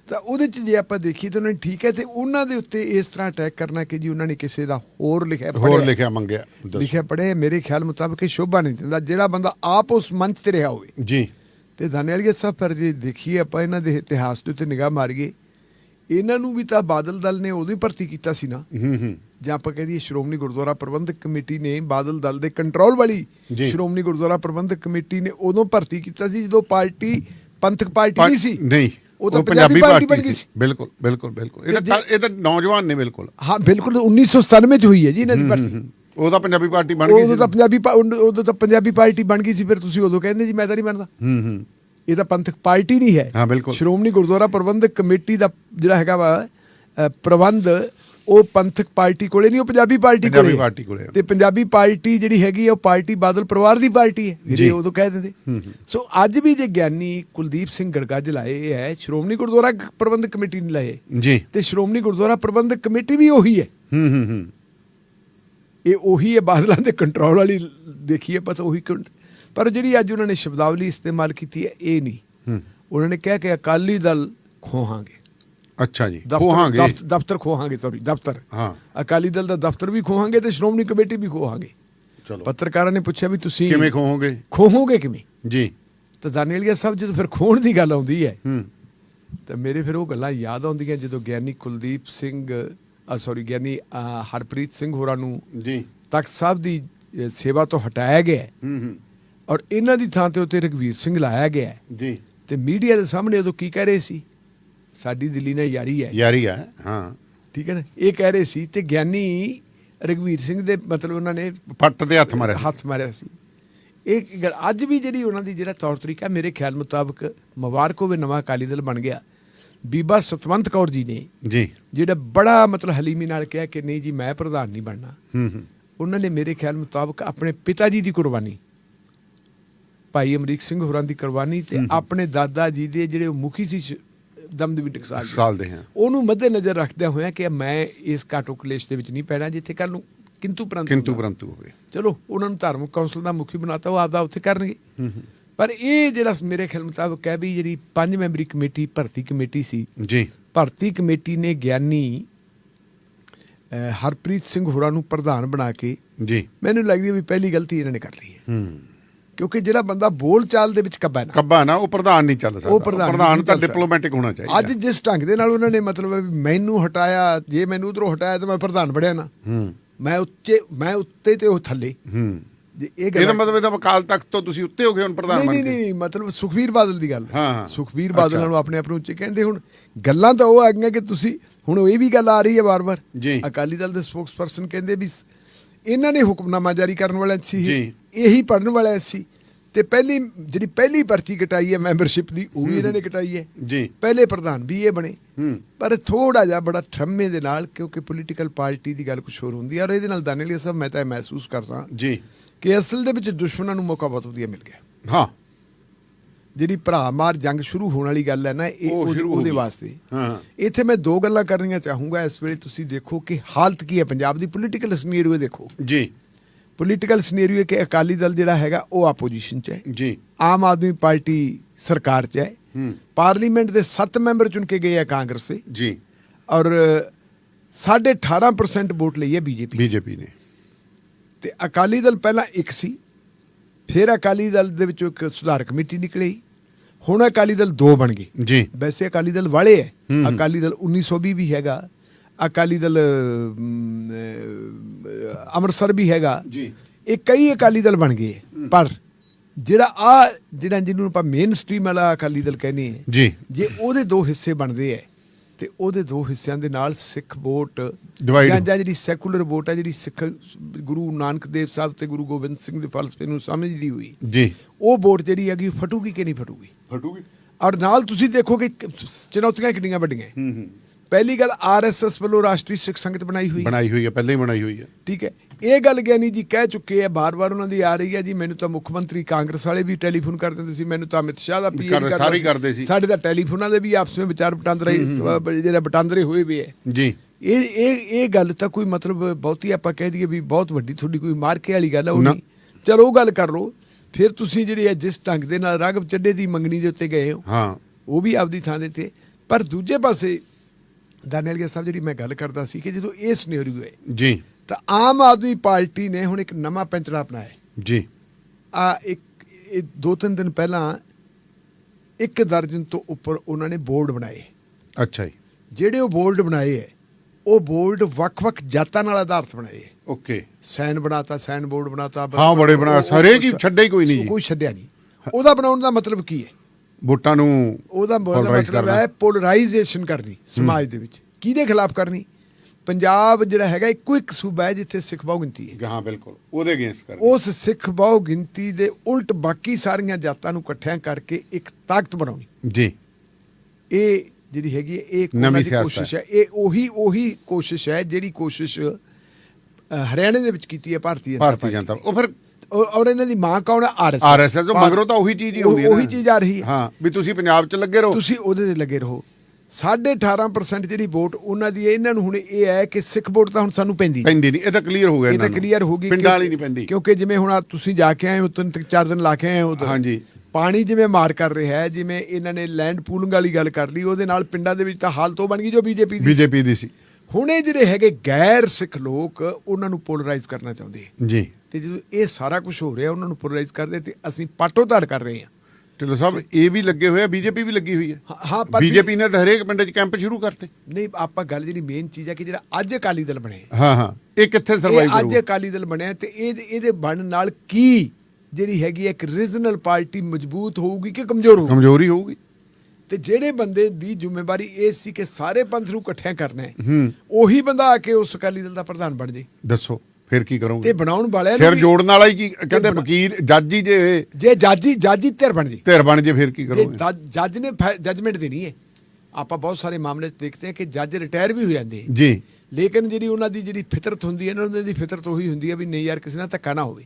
[SPEAKER 2] ਤਾਂ ਉਹਦੇ ਚ ਜੇ ਆਪਾਂ ਦੇਖੀਏ ਤਾਂ ਉਹਨਾਂ ਨੇ ਠੀਕ ਹੈ ਤੇ ਉਹਨਾਂ ਦੇ ਉੱਤੇ ਇਸ ਤਰ੍ਹਾਂ ਅਟੈਕ ਕਰਨਾ ਕਿ ਜੀ ਉਹਨਾਂ ਨੇ ਕਿਸੇ ਦਾ ਹੋਰ ਲਿਖਿਆ
[SPEAKER 1] ਹੋਰ
[SPEAKER 2] ਪੜ੍ਹਿਆ।
[SPEAKER 1] ਲਿਖਿਆ ਮੰਗਿਆ ਦੱਸੋ।
[SPEAKER 2] ਲਿਖਿਆ ਪੜਿਆ ਮੇਰੇ ਖਿਆਲ ਮੁਤਾਬਕ ਇਹ ਸ਼ੋਭਾ ਨਹੀਂ ਦਿੰਦਾ। ਜਿਹੜਾ ਬੰਦਾ ਆਪ ਉਸ ਮੰਚ ਤੇ ਰਿਹਾ ਹੋਵੇ।
[SPEAKER 1] ਜੀ।
[SPEAKER 2] ਤੇ ਦਾਨੇਵਾਲੀਆ ਸਾਹਿਬ ਪਰ ਜੇ ਦੇਖੀਏ ਆਪਾਂ ਇਹਨਾਂ ਦੇ ਇਤਿਹਾਸ ਦੇ ਉੱਤੇ ਨਿਗਾਹ ਮਾਰੀਏ ਇਹਨਾਂ ਨੂੰ ਵੀ ਤਾਂ ਬਾਦਲ ਦਲ ਨੇ ਉਦੋਂ ਹੀ ਭਰਤੀ ਕੀਤਾ ਸੀ ਨਾ।
[SPEAKER 1] ਹੂੰ ਹੂੰ।
[SPEAKER 2] ਜਾਂ ਆਪਾਂ ਕਹਦੇ ਸ਼੍ਰੋਮਣੀ ਗੁਰਦੁਆਰਾ ਪ੍ਰਬੰਧਕ ਕਮੇਟੀ ਨੇ ਬਾਦਲ ਦਲ ਦੇ ਕੰਟਰੋਲ ਵਾਲੀ
[SPEAKER 1] ਜੀ।
[SPEAKER 2] ਸ਼੍ਰੋਮਣੀ ਗੁਰਦੁਆਰਾ ਪ੍ਰਬੰਧਕ ਕਮੇਟੀ ਨੇ ਉਦੋਂ ਭਰਤੀ ਕੀਤਾ ਸੀ ਜਦੋਂ ਪਾਰਟੀ ਪੰਥਕ ਪਾਰਟੀ ਨਹੀਂ ਸੀ।
[SPEAKER 1] ਨਹੀਂ।
[SPEAKER 2] ਉਹ ਤਾਂ ਪੰਜਾਬੀ ਪਾਰਟੀ ਬਣ ਗਈ ਸੀ।
[SPEAKER 1] ਬਿਲਕੁਲ ਬਿਲਕੁਲ ਬਿਲਕੁਲ। ਇਹ
[SPEAKER 2] ਤੇ
[SPEAKER 1] ਇਹ ਤਾਂ ਨੌਜਵਾਨ ਨੇ ਬਿਲਕੁਲ।
[SPEAKER 2] ਹਾਂ ਬਿਲਕੁਲ 1997 ਚ ਹੋਈ ਹੈ ਜੀ ਇਹਨਾਂ ਦੀ ਭਰਤੀ।
[SPEAKER 1] ਉਹ ਤਾਂ ਪੰਜਾਬੀ ਪਾਰਟੀ ਬਣ ਗਈ
[SPEAKER 2] ਉਦੋਂ
[SPEAKER 1] ਸੀ
[SPEAKER 2] ਤਾਂ ਪੰਜਾਬੀ ਉਦੋਂ ਤਾਂ ਪੰਜਾਬੀ ਪਾਰਟੀ ਬਣ ਗਈ ਸੀ ਫਿਰ ਤੁਸੀਂ ਉਦੋਂ ਕਹਿੰਦੇ ਜੀ ਮੈਂ ਤਾਂ ਨਹੀਂ ਬਣਦਾ
[SPEAKER 1] ਹੂੰ ਹੂੰ।
[SPEAKER 2] ਇਹ ਤਾਂ ਪੰਥਕ ਪਾਰਟੀ ਨਹੀਂ ਹੈ।
[SPEAKER 1] ਹਾਂ, ਬਿਲਕੁਲ।
[SPEAKER 2] ਸ਼੍ਰੋਮਣੀ ਗੁਰਦੁਆਰਾ ਪ੍ਰਬੰਧਕ ਕਮੇਟੀ ਦਾ ਜਿਹੜਾ ਹੈਗਾ ਵਾ ਪ੍ਰਬੰਧ ਉਹ ਪੰਥਕ ਪਾਰਟੀ ਕੋਲੇ ਨਹੀਂ ਉਹ ਪੰਜਾਬੀ ਪਾਰਟੀ ਕੋਲੇ
[SPEAKER 1] ਪੰਜਾਬੀ। ਪਾਰਟੀ ਕੋਲੇ।
[SPEAKER 2] ਤੇ ਪੰਜਾਬੀ ਪਾਰਟੀ ਜਿਹੜੀ ਹੈਗੀ ਉਹ ਪਾਰਟੀ ਬਾਦਲ ਪਰਿਵਾਰ ਦੀ ਪਾਰਟੀ ਹੈ। ਜਿਹੜੇ ਉਦੋਂ ਕਹਿ ਦਿੰਦੇ। ਸੋ ਅੱਜ ਵੀ ਜੇ ਗਿਆਨੀ ਕੁਲਦੀਪ ਸਿੰਘ ਗੜਗੱਜ ਲਾਏ ਹੈ ਸ਼੍ਰੋਮਣੀ ਗੁਰਦੁਆਰਾ ਪ੍ਰਬੰਧਕ ਕਮੇਟੀ ਨੇ ਲਾਏ।
[SPEAKER 1] ਜੀ।
[SPEAKER 2] ਤੇ ਸ਼੍ਰੋਮਣੀ ਗੁਰਦੁਆਰਾ ਪ੍ਰਬੰਧਕ ਕਮੇਟੀ ਵੀ ਉਹੀ ਹੈ।
[SPEAKER 1] ਹੂੰ ਹੂੰ ਹੂੰ।
[SPEAKER 2] ਇਹ ਉਹੀ ਹੈ ਬਾਦਲਾਂ ਦੇ ਕੰਟਰੋਲ ਵਾਲੀ ਦੇਖੀਏ ਪਤਾ ਉਹੀ ਪਰ ਜਿਹੜੀ ਅੱਜ ਉਹਨਾਂ ਨੇ ਸ਼ਬਦਾਵਲੀ ਇਸਤੇਮਾਲ ਕੀਤੀ ਹੈ ਇਹ ਨਹੀਂ। ਉਹਨਾਂ ਨੇ ਕਿਹਾ ਕਿ ਅਕਾਲੀ ਦਲ ਖੋਹਾਂਗੇ।
[SPEAKER 1] ਅੱਛਾ ਜੀ ਖੋਹਾਂਗੇ।
[SPEAKER 2] ਦਫ਼ਤਰ- ਖੋਹਾਂਗੇ ਸੌਰੀ ਦਫ਼ਤਰ।
[SPEAKER 1] ਹਾਂ।
[SPEAKER 2] ਅਕਾਲੀ ਦਲ ਦਾ ਦਫ਼ਤਰ ਵੀ ਖੋਹਾਂਗੇ ਤੇ ਸ਼੍ਰੋਮਣੀ ਕਮੇਟੀ ਵੀ ਖੋਹਾਂਗੇ।
[SPEAKER 1] ਚਲੋ।
[SPEAKER 2] ਪੱਤਰਕਾਰਾਂ ਨੇ ਪੁੱਛਿਆ ਵੀ ਤੁਸੀਂ
[SPEAKER 1] ਕਿਵੇਂ ਖੋਹੋਗੇ?
[SPEAKER 2] ਖੋਹੋਗੇ ਕਿਵੇਂ?
[SPEAKER 1] ਜੀ।
[SPEAKER 2] ਤਾਂ ਦਾਨੇਲੀਆ ਸਾਹਿਬ ਜਦੋਂ ਫਿਰ ਖੋਣ ਦੀ ਗੱਲ ਆਉਂਦੀ ਹੈ
[SPEAKER 1] ਹੂੰ।
[SPEAKER 2] ਤਾਂ ਮੇਰੇ ਫਿਰ ਉਹ ਗੱਲਾਂ ਯਾਦ ਆਉਂਦੀਆਂ ਜਦੋਂ ਗਿਆਨੀ ਕੁਲਦੀਪ ਸਿੰਘ ਸੌਰੀ ਗਿਆਨੀ ਹਰਪ੍ਰੀਤ ਸਿੰਘ ਹੋਰਾਂ ਨੂੰ
[SPEAKER 1] ਜੀ।
[SPEAKER 2] ਤਖਤ ਸਾਹਿਬ ਦੀ ਸੇਵਾ ਤੋਂ ਹਟਾਇਆ ਗਿਆ ਹੈ।
[SPEAKER 1] ਹੂੰ
[SPEAKER 2] ਔਰ ਇਹਨਾਂ ਦੀ ਥਾਂ ਤੇ ਉੱਤੇ ਰਗਵੀਰ ਸਿੰਘ ਲਾਇਆ ਗਿਆ
[SPEAKER 1] ਜੀ।
[SPEAKER 2] ਤੇ ਮੀਡੀਆ ਦੇ ਸਾਹਮਣੇ ਉਦੋਂ ਕੀ ਕਹਿ ਰਹੇ ਸੀ? ਸਾਡੀ ਦਿੱਲੀ ਨਾਲ ਯਾਰੀ ਹੈ।
[SPEAKER 1] ਯਾਰੀ ਹੈ ਹਾਂ।
[SPEAKER 2] ਠੀਕ ਹੈ ਨਾ? ਇਹ ਕਹਿ ਰਹੇ ਸੀ ਤੇ ਗਿਆਨੀ ਰਗਵੀਰ ਸਿੰਘ ਦੇ ਮਤਲਬ ਉਹਨਾਂ ਨੇ
[SPEAKER 1] ਫੱਟ ਤੇ ਹੱਥ ਮਾਰਿਆ
[SPEAKER 2] ਹੱਥ ਮਾਰਿਆ ਸੀ। ਇਹ ਗੱਲ ਅੱਜ ਵੀ ਜਿਹੜੀ ਉਹਨਾਂ ਦੀ ਜਿਹੜਾ ਤੌਰ ਤਰੀਕਾ ਮੇਰੇ ਖਿਆਲ ਮੁਤਾਬਕ ਮੁਬਾਰਕ ਹੋਵੇ ਨਵਾਂ ਅਕਾਲੀ ਦਲ ਬਣ ਗਿਆ। ਬੀਬਾ ਸਤਵੰਤ ਕੌਰ ਜੀ ਨੇ
[SPEAKER 1] ਜੀ।
[SPEAKER 2] ਜਿਹੜਾ ਬੜਾ ਮਤਲਬ ਹਲੀਮੀ ਨਾਲ ਕਿਹਾ ਕਿ ਨਹੀਂ ਜੀ ਮੈਂ ਪ੍ਰਧਾਨ ਨਹੀਂ ਬਣਨਾ।
[SPEAKER 1] ਹੂੰ ਹੂੰ।
[SPEAKER 2] ਉਹਨਾਂ ਨੇ ਮੇਰੇ ਖਿਆਲ ਮੁਤਾਬਕ ਆਪਣੇ ਪਿਤਾ ਜੀ ਦੀ ਕੁਰਬਾਨੀ ਭਾਈ ਅਮਰੀਕ ਸਿੰਘ ਹੋਰਾਂ ਦੀ ਕੁਰਬਾਨੀ ਤੇ ਆਪਣੇ ਦਾਦਾ ਜੀ ਦੇ ਜਿਹੜੇ ਮੁਖੀ ਸ਼- ਦਮਦਮੀ ਟਕਸਾਲ
[SPEAKER 1] ਸਾਲ ਦੇ ਹਾਂ।
[SPEAKER 2] ਉਹਨੂੰ ਮੱਦੇ ਨਜ਼ਰ ਰੱਖਦਿਆਂ ਹੋਇਆ ਕਿ ਮੈਂ ਇਸ ਕਾਟੋ ਕਲੇਸ਼ ਦੇ ਵਿੱਚ ਨਹੀਂ ਪੈਣਾ ਜਿੱਥੇ ਕੱਲ ਨੂੰ ਕਿੰਤੂ ਪਰੰਤੂ
[SPEAKER 1] ਕਿੰਤੂ। ਪਰੰਤੂ ਹੋਵੇ।
[SPEAKER 2] ਚਲੋ ਉਹਨਾਂ ਨੂੰ ਧਾਰਮਿਕ ਕੌਂਸਲ ਦਾ ਮੁਖੀ ਬਣਾਤਾ ਉਹ ਆਪਦਾ ਉੱਥੇ ਕਰਨਗੇ। ਪਰ ਇਹ ਜਿਹੜਾ ਮੇਰੇ ਖਿਆਲ ਮੁਤਾਬਕ ਹੈ ਵੀ ਜਿਹੜੀ ਪੰਜ ਮੈਂਬਰੀ ਕਮੇਟੀ ਭਰਤੀ ਕਮੇਟੀ ਸੀ।
[SPEAKER 1] ਜੀ।
[SPEAKER 2] ਭਰਤੀ ਕਮੇਟੀ ਨੇ ਗਿਆਨੀ ਹਰਪ੍ਰੀਤ ਸਿੰਘ ਹੋਰਾਂ ਨੂੰ ਪ੍ਰਧਾਨ ਬਣਾ ਕੇ
[SPEAKER 1] ਜੀ।
[SPEAKER 2] ਮੈਨੂੰ ਲੱਗਦੀ ਹੈ ਵੀ ਪਹਿਲੀ ਗਲਤੀ ਇਹਨਾਂ ਨੇ ਕਰ ਲਈ ਹੈ।
[SPEAKER 1] ਹੂੰ।
[SPEAKER 2] ਕਿਉਂਕਿ ਜਿਹੜਾ ਬੰਦਾ ਬੋਲ ਚਾਲ ਦੇ ਵਿੱਚ ਕੱਬਾ ਨਾ।
[SPEAKER 1] ਕੱਬਾ ਨਾ ਉਹ ਪ੍ਰਧਾਨ ਨਹੀਂ ਚੱਲ ਸਕਦਾ।
[SPEAKER 2] ਉਹ ਪ੍ਰਧਾਨ
[SPEAKER 1] ਤਾਂ। ਡਿਪਲੋਮੈਟਿਕ ਹੋਣਾ ਚਾਹੀਦਾ।
[SPEAKER 2] ਅੱਜ ਜਿਸ ਢੰਗ ਦੇ ਨਾਲ ਉਹਨਾਂ ਨੇ ਮਤਲਬ ਮੈਨੂੰ ਹਟਾਇਆ ਜੇ ਮੈਨੂੰ ਉਧਰੋਂ ਹਟਾਇਆ ਤਾਂ ਮੈਂ ਪ੍ਰਧਾਨ ਬਣਿਆ ਨਾ।
[SPEAKER 1] ਹੂੰ।
[SPEAKER 2] ਮੈਂ ਉੱਚੇ ਮੈਂ ਉੱਤੇ ਤੇ ਉਹ ਥੱਲੇ।
[SPEAKER 1] ਹੂੰ।
[SPEAKER 2] ਜੇ ਇਹ
[SPEAKER 1] ਇਹਦਾ
[SPEAKER 2] ਗੱਲ
[SPEAKER 1] ਮਤਲਬ ਇਹਦਾ ਵਕਾਲ ਤਖਤ ਤੋਂ ਤੁਸੀਂ ਉੱਤੇ ਹੋ ਗਏ ਹੁਣ ਪ੍ਰਧਾਨ
[SPEAKER 2] ਨਹੀਂ
[SPEAKER 1] ਬਣ
[SPEAKER 2] ਨਹੀਂ ਨਹੀਂ ਮਤਲਬ ਸੁਖਵੀਰ ਬਾਦਲ ਦੀ ਗੱਲ
[SPEAKER 1] ਹਾਂ।
[SPEAKER 2] ਸੁਖਵੀਰ ਬਾਦਲ
[SPEAKER 1] ਅੱਛਾ।
[SPEAKER 2] ਨੂੰ ਆਪਣੇ ਆਪ ਨੂੰ ਉੱਚੇ ਕਹਿੰਦੇ ਹੁਣ। ਗੱਲਾਂ ਤਾਂ ਉਹ ਆ ਗਈਆਂ ਕਿ ਤੁਸੀਂ ਹੁਣ ਇਹ ਵੀ ਗੱਲ ਆ ਰਹੀ ਹੈ ਵਾਰ-ਵਾਰ।
[SPEAKER 1] ਜੀ।
[SPEAKER 2] ਅਕਾਲੀ ਦਲ ਦੇ ਸਪੋਕਸਪਰਸਨ ਕਹਿੰਦੇ ਵੀ ਇਹਨਾਂ ਨੇ ਹੁਕਮਨਾਮਾ ਜਾਰੀ ਕਰਨ ਵਾਲੇ ਸੀ ਇਹ।
[SPEAKER 1] ਜੀ।
[SPEAKER 2] ਇਹੀ ਪੜਨ ਵਾਲੇ ਸੀ। ਤੇ ਪਹਿਲੀ ਜਿਹੜੀ ਪਹਿਲੀ ਪਰਚੀ ਕਟਾਈ ਹੈ ਮੈਂਬਰਸ਼ਿਪ ਦੀ ਉਹ ਵੀ ਇਹਨਾਂ ਨੇ ਕਟਾਈ ਹੈ।
[SPEAKER 1] ਜੀ।
[SPEAKER 2] ਪਹਿਲੇ ਪ੍ਰਧਾਨ ਵੀ ਇਹ ਬਣੇ।
[SPEAKER 1] ਹੂੰ।
[SPEAKER 2] ਪਰ ਥੋੜਾ ਜਿਹਾ ਬੜਾ ਠਰਮੇ ਦੇ ਨਾਲ ਕਿਉਂਕਿ ਪੋਲੀਟੀਕਲ ਪਾਰਟੀ ਦੀ ਗੱਲ ਕੁਝ ਹੋਰ ਹੁੰਦੀ ਹੈ ਔਰ ਇਹਦੇ ਨਾਲ ਦਾਨੇਲੀਆ ਸਾਹਿਬ ਮੈਂ ਤਾਂ ਇਹ ਮਹਿਸੂਸ ਕਰਦਾ
[SPEAKER 1] ਜੀ।
[SPEAKER 2] ਕਿ ਅਸਲ ਦੇ ਵਿੱਚ ਦੁਸ਼ਮਣਾਂ ਨੂੰ ਮੌਕਾ ਬਹੁਤ ਵਧੀਆ ਮਿਲ ਗਿਆ।
[SPEAKER 1] ਹਾਂ।
[SPEAKER 2] ਜਿਹੜੀ ਭਰਾ ਮਾਰ ਜੰਗ ਸ਼ੁਰੂ ਹੋਣ ਵਾਲੀ ਗੱਲ ਹੈ ਨਾ ਇਹ
[SPEAKER 1] ਉਹ
[SPEAKER 2] ਉਹਦੇ। ਵਾਸਤੇ।
[SPEAKER 1] ਹਾਂ
[SPEAKER 2] ਇੱਥੇ ਮੈਂ ਦੋ ਗੱਲਾਂ ਕਰਨੀਆਂ ਚਾਹੂੰਗਾ ਇਸ ਵੇਲੇ ਤੁਸੀਂ ਦੇਖੋ ਕਿ ਹਾਲਤ ਕੀ ਹੈ ਪੰਜਾਬ ਦੀ। ਪੋਲੀਟੀਕਲ ਸਿਨੈਰੀਓ ਦੇਖੋ।
[SPEAKER 1] ਜੀ।
[SPEAKER 2] ਪੋਲੀਟੀਕਲ ਸਿਨੈਰੀਓ ਕਿ ਅਕਾਲੀ ਦਲ ਜਿਹੜਾ ਹੈਗਾ ਉਹ ਆਪੋਜੀਸ਼ਨ 'ਚ ਹੈ।
[SPEAKER 1] ਜੀ।
[SPEAKER 2] ਆਮ ਆਦਮੀ ਪਾਰਟੀ ਸਰਕਾਰ 'ਚ ਹੈ।
[SPEAKER 1] ਹੂੰ।
[SPEAKER 2] ਪਾਰਲੀਮੈਂਟ ਦੇ 7 ਮੈਂਬਰ ਚੁਣ ਕੇ ਗਏ ਆ ਕਾਂਗਰਸ ਦੇ।
[SPEAKER 1] ਜੀ।
[SPEAKER 2] ਔਰ 18.5% ਵੋਟ ਲਈ ਹੈ ਬੀਜੇਪੀ
[SPEAKER 1] ਬੀਜੇਪੀ ਨੇ।
[SPEAKER 2] ਤੇ ਅਕਾਲੀ ਦਲ ਪਹਿਲਾਂ ਇੱਕ ਸੀ। ਫਿਰ ਅਕਾਲੀ ਦਲ ਦੇ ਵਿੱਚੋਂ ਇੱਕ ਸੁਧਾਰ ਕਮੇਟੀ ਨਿਕਲੀ। ਹੁਣ ਅਕਾਲੀ ਦਲ ਦੋ ਬਣ ਗਏ।
[SPEAKER 1] ਜੀ।
[SPEAKER 2] ਵੈਸੇ ਅਕਾਲੀ ਦਲ ਵਾਲੇ ਹੈ। ਅਕਾਲੀ ਦਲ 1920 ਵੀ ਹੈਗਾ। ਅਕਾਲੀ ਦਲ ਅੰਮ੍ਰਿਤਸਰ ਵੀ ਹੈਗਾ।
[SPEAKER 1] ਜੀ।
[SPEAKER 2] ਇਹ ਕਈ ਅਕਾਲੀ ਦਲ ਬਣ ਗਏ। ਪਰ ਜਿਹੜਾ ਆ ਜਿਹੜਾ ਜਿਹਨੂੰ ਆਪਾਂ ਮੇਨ ਸਟ੍ਰੀਮ ਵਾਲਾ ਅਕਾਲੀ ਦਲ ਕਹਿੰਦੇ ਆ
[SPEAKER 1] ਜੀ।
[SPEAKER 2] ਜੇ ਉਹਦੇ ਦੋ ਹਿੱਸੇ ਬਣਦੇ ਐ ਤੇ ਉਹਦੇ ਦੋ ਹਿੱਸਿਆਂ ਦੇ ਨਾਲ ਸਿੱਖ ਵੋਟ ਜਾਂ ਜਿਹੜੀ ਸੈਕੂਲਰ ਵੋਟ ਹੈ ਜਿਹੜੀ ਸਿੱਖ ਗੁਰੂ ਨਾਨਕ ਦੇਵ ਸਾਹਿਬ ਤੇ ਗੁਰੂ ਗੋਬਿੰਦ ਸਿੰਘ ਦੇ ਫਲਸਫੇ ਨੂੰ ਸਮਝਦੀ ਹੋਈ
[SPEAKER 1] ਜੀ।
[SPEAKER 2] ਉਹ ਵੋਟ ਜਿਹੜੀ ਹੈਗੀ ਫਟੂਗੀ ਕਿ ਨਹੀਂ ਫਟੂਗੀ?
[SPEAKER 1] ਫਟੂਗੀ।
[SPEAKER 2] ਔਰ ਨਾਲ ਤੁਸੀਂ ਦੇਖੋ ਕਿ ਕ- ਚੁਣੌਤੀਆਂ ਕਿੰਨੀਆਂ ਵੱਡੀਆਂ। ਹੈ।
[SPEAKER 1] ਹੂੰ।
[SPEAKER 2] ਪਹਿਲੀ ਗੱਲ ਆਰਐਸਐਸ ਵੱਲੋਂ ਰਾਸ਼ਟਰੀ ਸਿੱਖ ਸੰਗਤ ਬਣਾਈ ਹੋਈ ਹੈ।
[SPEAKER 1] ਬਣਾਈ ਹੋਈ ਹੈ ਪਹਿਲਾਂ ਹੀ ਬਣਾਈ ਹੋਈ ਹੈ।
[SPEAKER 2] ਠੀਕ ਹੈ। ਇਹ ਗੱਲ ਗਿਆਨੀ ਜੀ ਕਹਿ ਚੁੱਕੇ ਆ ਬਾਰ-ਬਾਰ ਉਹਨਾਂ ਦੀ ਆ ਰਹੀ ਹੈ ਜੀ ਮੈਨੂੰ ਤਾਂ ਮੁੱਖ ਮੰਤਰੀ ਕਾਂਗਰਸ ਵਾਲੇ ਵੀ ਟੈਲੀਫੋਨ ਕਰ ਦਿੰਦੇ ਸੀ ਮੈਨੂੰ ਤਾਂ ਅਮਿਤ ਸ਼ਾਹ ਦਾ ਪੀਏ
[SPEAKER 1] ਕਰਦੇ- ਸਾਰੇ ਹੀ ਕਰਦੇ ਸੀ।
[SPEAKER 2] ਸਾਡੇ ਤਾਂ ਟੈਲੀਫੋਨਾਂ ਦੇ ਵੀ ਆਪਸ ਵਿੱਚ ਵਿਚਾਰ ਵਟਾਂਦਰੇ ਜਿਹੜਾ ਵਟਾਂਦਰੇ ਹੋਏ ਵੀ ਹੈ।
[SPEAKER 1] ਜੀ।
[SPEAKER 2] ਇਹ ਇਹ ਇਹ ਗੱਲ ਤਾਂ ਕੋਈ ਮਤਲਬ ਬਹੁਤੀ ਆਪਾਂ ਕਹਿ ਦਈਏ ਵੀ ਬਹੁਤ ਵੱਡੀ ਤੁਹਾਡੀ ਕੋਈ ਮਾਰਕੇ ਵਾਲੀ ਗੱਲ ਹੈ ਉਹ। ਨਹੀਂ। ਚਲੋ ਉਹ ਗੱਲ ਕਰ ਲਓ। ਫਿਰ ਤੁਸੀਂ ਜਿਹੜੀ ਹੈ ਜਿਸ ਢੰਗ ਦੇ ਨਾਲ ਰਾਘਵ ਚੱਡੇ ਦੀ ਮੰਗਣੀ ਦੇ ਉੱਤੇ ਗਏ ਹੋ
[SPEAKER 1] ਹਾਂ।
[SPEAKER 2] ਉਹ ਵੀ ਆਪਦੀ ਥਾਂ ਦੇ ਤੇ ਪਰ ਦੂਜੇ ਪਾਸੇ ਦਾਨੇਲੀਆ ਸਾਹਿਬ ਜਿਹੜੀ ਮੈਂ ਗੱਲ ਕਰਦਾ ਸੀ ਕਿ ਜਦੋਂ ਇਹ ਸਿਨੈਰੀਓ ਹੈ
[SPEAKER 1] ਜੀ।
[SPEAKER 2] ਤਾਂ ਆਮ ਆਦਮੀ ਪਾਰਟੀ ਨੇ ਹੁਣ ਇੱਕ ਨਵਾਂ ਪੈਂਚੜਾ ਅਪਣਾਇਆ
[SPEAKER 1] ਜੀ।
[SPEAKER 2] ਆ ਇੱਕ ਦੋ ਤਿੰਨ ਦਿਨ ਪਹਿਲਾਂ ਇੱਕ ਦਰਜਨ ਤੋਂ ਉੱਪਰ ਉਹਨਾਂ ਨੇ ਬੋਰਡ ਬਣਾਏ।
[SPEAKER 1] ਅੱਛਾ ਜੀ।
[SPEAKER 2] ਜਿਹੜੇ ਉਹ ਬੋਰਡ ਬਣਾਏ ਹੈ ਉਹ ਬੋਰਡ ਵੱਖ-ਵੱਖ ਜਾਤਾਂ ਨਾਲ ਆਧਾਰਿਤ ਬਣਾਏ ਹੈ।
[SPEAKER 1] ਓਕੇ।
[SPEAKER 2] ਸੈਨ ਬਣਾਤਾ ਸੈਨ ਬੋਰਡ ਬਣਾਤਾ
[SPEAKER 1] ਹਾਂ, ਬੜੇ ਬਣਾ- ਸਾਰੇ ਕੀ ਹੀ ਕੋਈ ਨਹੀਂ ਜੀ।
[SPEAKER 2] ਕੋਈ ਛੱਡਿਆ ਨਹੀਂ। ਉਹਦਾ ਬਣਾਉਣ ਦਾ ਮਤਲਬ ਕੀ ਹੈ?
[SPEAKER 1] ਵੋਟਾਂ ਨੂੰ
[SPEAKER 2] ਉਹਦਾ ਮਤਲਬ। ਹੈ ਪੋਲਰਾਈਜੇਸ਼ਨ ਕਰਨੀ ਸਮਾਜ ਦੇ ਵਿੱਚ। ਕਿਹਦੇ ਖਿਲਾਫ ਕਰਨੀ? ਪੰਜਾਬ ਜਿਹੜਾ ਹੈਗਾ ਇੱਕੋ ਇੱਕ ਸੂਬਾ ਹੈ ਜਿੱਥੇ ਸਿੱਖ ਬਹੁ ਗਿਣਤੀ ਹੈ।
[SPEAKER 1] ਹਾਂ ਬਿਲਕੁਲ। ਉਹਦੇ ਅਗੇਂਸਟ ਕਰ
[SPEAKER 2] ਉਸ ਸਿੱਖ ਬਹੁ ਗਿਣਤੀ ਦੇ ਉਲਟ ਬਾਕੀ ਸਾਰੀਆਂ ਜਾਤਾਂ ਨੂੰ ਇਕੱਠਿਆਂ ਕਰਕੇ ਇੱਕ ਤਾਕਤ ਬਣਾਉਣੀ।
[SPEAKER 1] ਜੀ।
[SPEAKER 2] ਇਹ ਜਿਹੜੀ ਹੈਗੀ ਇਹ
[SPEAKER 1] ਨਵੀਂ
[SPEAKER 2] ਕੋਸ਼ਿਸ਼ ਹੈ। ਇਹ ਉਹੀ ਉਹੀ ਕੋਸ਼ਿਸ਼ ਹੈ ਜਿਹੜੀ ਕੋਸ਼ਿਸ਼ ਹਰਿਆਣੇ ਦੇ ਵਿੱਚ ਕੀਤੀ ਹੈ ਭਾਰਤੀ ਜਨਤਾ
[SPEAKER 1] ਭਾਰਤੀ ਜਨਤਾ ਉਹ ਫਿਰ
[SPEAKER 2] ਔਰ ਇਹਨਾਂ ਦੀ ਮਾਂ ਕੌਣ ਹੈ ਆਰਐਸਐਸ
[SPEAKER 1] ਆਰਐਸਐਸ ਮਗਰੋਂ ਤਾਂ ਉਹੀ ਚੀਜ਼ ਹੀ ਹੁੰਦੀ ਹੈ
[SPEAKER 2] ਉਹੀ। ਚੀਜ਼ ਆ ਰਹੀ ਹੈ
[SPEAKER 1] ਹਾਂ ਵੀ ਤੁਸੀਂ ਪੰਜਾਬ 'ਚ ਲੱਗੇ ਰਹੋ
[SPEAKER 2] ਤੁਸੀਂ ਉਹਦੇ ਤੇ ਲੱਗੇ ਰਹੋ 18.5% ਜਿਹੜੀ ਵੋਟ ਉਹਨਾਂ ਦੀ ਇਹਨਾਂ ਨੂੰ ਹੁਣ ਇਹ ਹੈ ਕਿ ਸਿੱਖ ਵੋਟ ਤਾਂ ਹੁਣ ਸਾਨੂੰ ਪੈਂਦੀ।
[SPEAKER 1] ਪੈਂਦੀ ਨਹੀਂ ਇਹ ਤਾਂ ਕਲੀਅਰ ਹੋ ਗਿਆ
[SPEAKER 2] ਇਹ ਤਾਂ। ਕਲੀਅਰ ਹੋ ਗਈ
[SPEAKER 1] ਪਿੰਡਾਂ ਵਾਲੀ ਨਹੀਂ ਪੈਂਦੀ
[SPEAKER 2] ਕਿਉਂਕਿ ਜਿਵੇਂ ਹੁਣ ਤੁਸੀਂ ਜਾ ਕੇ ਆਏ ਹੋ ਤਿੰਨ ਤਿੰਨ ਚਾਰ ਦਿਨ ਲਾ ਕੇ ਆਏ ਹੋ।
[SPEAKER 1] ਹਾਂਜੀ।
[SPEAKER 2] ਪਾਣੀ ਜਿਵੇਂ ਮਾਰ ਕਰ ਰਿਹਾ ਹੈ ਜਿਵੇਂ ਇਹਨਾਂ ਨੇ ਲੈਂਡ ਪੂਲਿੰਗ ਵਾਲੀ ਗੱਲ ਕਰ ਲਈ ਉਹਦੇ ਨਾਲ ਪਿੰਡਾਂ ਦੇ ਵਿੱਚ ਤਾਂ ਹਾਲਤ ਉਹ ਬਣ ਗਈ ਜੋ ਬੀਜੇਪੀ ਦੀ ਸੀ।
[SPEAKER 1] ਬੀਜੇਪੀ ਦੀ ਸੀ
[SPEAKER 2] ਹੁਣ ਇਹ ਜਿਹੜੇ ਹੈਗੇ ਗੈਰ ਸਿੱਖ ਲੋਕ ਉਹਨਾਂ ਨੂੰ ਪੋਲਰਾਈਜ਼ ਕਰਨਾ ਚਾਹੁੰਦੇ ਆ।
[SPEAKER 1] ਜੀ।
[SPEAKER 2] ਤੇ ਜਦੋਂ ਇਹ ਸਾਰਾ ਕੁਝ ਹੋ ਰਿਹਾ ਉਹਨਾਂ ਨੂੰ ਪੋਲਰਾਈਜ਼ ਕਰਦੇ ਤੇ ਅਸੀਂ ਪਾਟੋ ਧੜ ਕਰ ਰਹੇ ਹਾਂ
[SPEAKER 1] ਢਿੱਲੋਂ ਸਾਹਿਬ ਇਹ ਵੀ ਲੱਗੇ ਹੋਏ ਆ ਬੀਜੇਪੀ ਵੀ ਲੱਗੀ ਹੋਈ ਹੈ
[SPEAKER 2] ਹਾਂ- ਪਰ
[SPEAKER 1] ਬੀਜੇਪੀ ਨੇ ਤਾਂ ਹਰੇਕ ਪਿੰਡ 'ਚ ਕੈਂਪ ਸ਼ੁਰੂ ਕਰਤੇ।
[SPEAKER 2] ਨਹੀਂ ਆਪਾਂ ਗੱਲ ਜਿਹੜੀ ਮੇਨ ਚੀਜ਼ ਹੈ ਕਿ ਜਿਹੜਾ ਅੱਜ ਅਕਾਲੀ ਦਲ ਬਣਿਆ
[SPEAKER 1] ਹਾਂ ਹਾਂ ਇਹ ਕਿੱਥੇ ਸਰਵਾਈਵ
[SPEAKER 2] ਇਹ ਅੱਜ
[SPEAKER 1] ਕਰੂਗਾ?
[SPEAKER 2] ਅਕਾਲੀ ਦਲ ਬਣਿਆ ਤੇ ਇਹ ਇਹਦੇ ਬਣਨ ਨਾਲ ਕੀ ਜਿਹੜੀ ਹੈਗੀ ਇੱਕ ਰੀਜਨਲ ਪਾਰਟੀ ਮਜ਼ਬੂਤ ਹੋਊਗੀ ਕਿ ਕਮਜ਼ੋਰ ਹੋਊਗੀ?
[SPEAKER 1] ਕਮਜ਼ੋਰੀ ਹੋਊਗੀ।
[SPEAKER 2] ਤੇ ਜਿਹੜੇ ਬੰਦੇ ਦੀ ਜ਼ਿੰਮੇਵਾਰੀ ਇਹ ਸੀ ਕਿ ਸਾਰੇ ਪੰਥ ਨੂੰ ਇਕੱਠਿਆਂ ਕਰਨਾ ਹੈ
[SPEAKER 1] ਹੂੰ।
[SPEAKER 2] ਉਹੀ ਬੰਦਾ ਆ ਕੇ ਉਸ ਅਕਾਲੀ ਦਲ ਦਾ ਪ੍ਰਧਾਨ ਬਣ ਜੇ।
[SPEAKER 1] ਦੱਸੋ ਫਿਰ ਕੀ
[SPEAKER 2] ਤੇ
[SPEAKER 1] ਕਰੋਗੇ
[SPEAKER 2] ਬਣਾਉਣ ਵਾਲਿਆਂ
[SPEAKER 1] ਸਿਰ
[SPEAKER 2] ਨੂੰ ਵੀ-
[SPEAKER 1] ਜੋੜਨ ਵਾਲਾ ਹੀ ਕੀ ਕਹਿੰਦੇ ਵਕੀਲ ਜੱਜ ਹੀ ਜੇ
[SPEAKER 2] ਜੇ ਜਾਜੀ ਜਾਜੀ ਧਿਰ ਬਣ ਜੇ।
[SPEAKER 1] ਧਿਰ ਬਣ ਜੇ ਫਿਰ ਕੀ ਕਰੋਗੇ?
[SPEAKER 2] ਜੱਜ- ਨੇ ਜਜਮੈਂਟ ਦੇਣੀ ਹੈ। ਆਪਾਂ ਬਹੁਤ ਸਾਰੇ ਮਾਮਲੇ ਦੇਖਦੇ ਹਾਂ ਕਿ ਜੱਜ ਰਿਟਾਇਰ ਵੀ ਹੋ ਜਾਂਦੇ ਹੈ।
[SPEAKER 1] ਜੀ।
[SPEAKER 2] ਲੇਕਿਨ ਜਿਹੜੀ ਉਹਨਾਂ ਦੀ ਜਿਹੜੀ ਫਿਤਰਤ ਹੁੰਦੀ ਹੈ ਉਹਨਾਂ ਦੀ ਫਿਤਰਤ ਉਹੀ ਹੁੰਦੀ ਹੈ ਵੀ ਨਹੀਂ ਯਾਰ ਕਿਸੇ ਨਾਲ ਧੱਕਾ ਨਾ ਹੋਵੇ।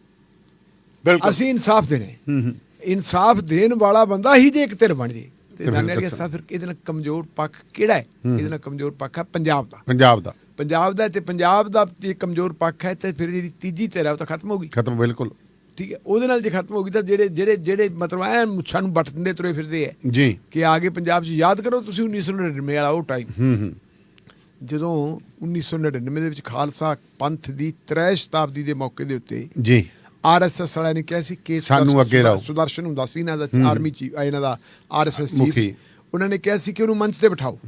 [SPEAKER 1] ਬਿਲਕੁਲ।
[SPEAKER 2] ਅਸੀਂ ਇਨਸਾਫ ਦੇਣਾ ਹੈ।
[SPEAKER 1] ਹੂੰ ਹੂੰ।
[SPEAKER 2] ਇਨਸਾਫ ਦੇਣ ਵਾਲਾ ਬੰਦਾ ਹੀ ਜੇ ਇੱਕ ਧਿਰ ਬਣ ਜੇ। ਤੇ
[SPEAKER 1] ਫਿਰ
[SPEAKER 2] ਦਾਨੇ ਵਾਲੀ
[SPEAKER 1] ਦੱਸੋ।
[SPEAKER 2] ਸਾਹਿਬ ਫਿਰ ਇਹਦੇ ਨਾਲ ਕਮਜ਼ੋਰ ਪੱਖ ਕਿਹੜਾ ਹੈ? ਇਹਦੇ ਨਾਲ ਕਮਜ਼ੋਰ ਪੱਖ ਹੈ ਪੰਜਾਬ ਦਾ।
[SPEAKER 1] ਪੰਜਾਬ ਦਾ।
[SPEAKER 2] ਪੰਜਾਬ ਦਾ ਤੇ ਪੰਜਾਬ ਦਾ ਜੇ ਕਮਜ਼ੋਰ ਪੱਖ ਹੈ ਤੇ ਫਿਰ ਜਿਹੜੀ ਤੀਜੀ ਧਿਰ ਹੈ ਉਹ ਤਾਂ ਖਤਮ ਹੋ ਗਈ।
[SPEAKER 1] ਖਤਮ ਬਿਲਕੁਲ।
[SPEAKER 2] ਠੀਕ ਹੈ ਉਹਦੇ ਨਾਲ ਜੇ ਖਤਮ ਹੋ ਗਈ ਤਾਂ ਜਿਹੜੇ ਜਿਹੜੇ ਜਿਹੜੇ ਮਤਲਬ ਐ ਮੁੱਛਾਂ ਨੂੰ ਵੱਟ ਦਿੰਦੇ ਤੁਰੇ ਫਿਰਦੇ ਹੈ।
[SPEAKER 1] ਜੀ।
[SPEAKER 2] ਕਿ ਆਗੇ ਪੰਜਾਬ 'ਚ ਯਾਦ ਕਰੋ ਤੁਸੀਂ 1999 ਵਾਲਾ ਉਹ ਟਾਈਮ
[SPEAKER 1] ਹੂੰ ਹੂੰ।
[SPEAKER 2] ਜਦੋਂ 1999 ਦੇ ਵਿੱਚ ਖਾਲਸਾ ਪੰਥ ਦੀ ਤ੍ਰੈ ਸ਼ਤਾਬਦੀ ਦੇ ਮੌਕੇ ਦੇ ਉੱਤੇ
[SPEAKER 1] ਜੀ।
[SPEAKER 2] ਆਰਐਸਐਸ ਵਾਲਿਆਂ ਨੇ ਕਿਹਾ ਸੀ ਕਿ
[SPEAKER 1] ਸਾਨੂੰ ਅੱਗੇ ਲਾਓ।
[SPEAKER 2] ਸੁਦਰਸ਼ਨ ਹੁੰਦਾ ਸੀ ਇਹਨਾਂ ਦਾ ਆਰਮੀ ਚੀਫ ਇਹਨਾਂ ਦਾ ਆਰਐਸਐਸ। ਚੀਫ। ਉਹਨਾਂ ਨੇ ਕਿਹਾ ਸੀ ਕਿ ਉਹਨੂੰ ਮੰਚ ਤੇ ਬਿਠਾਓ।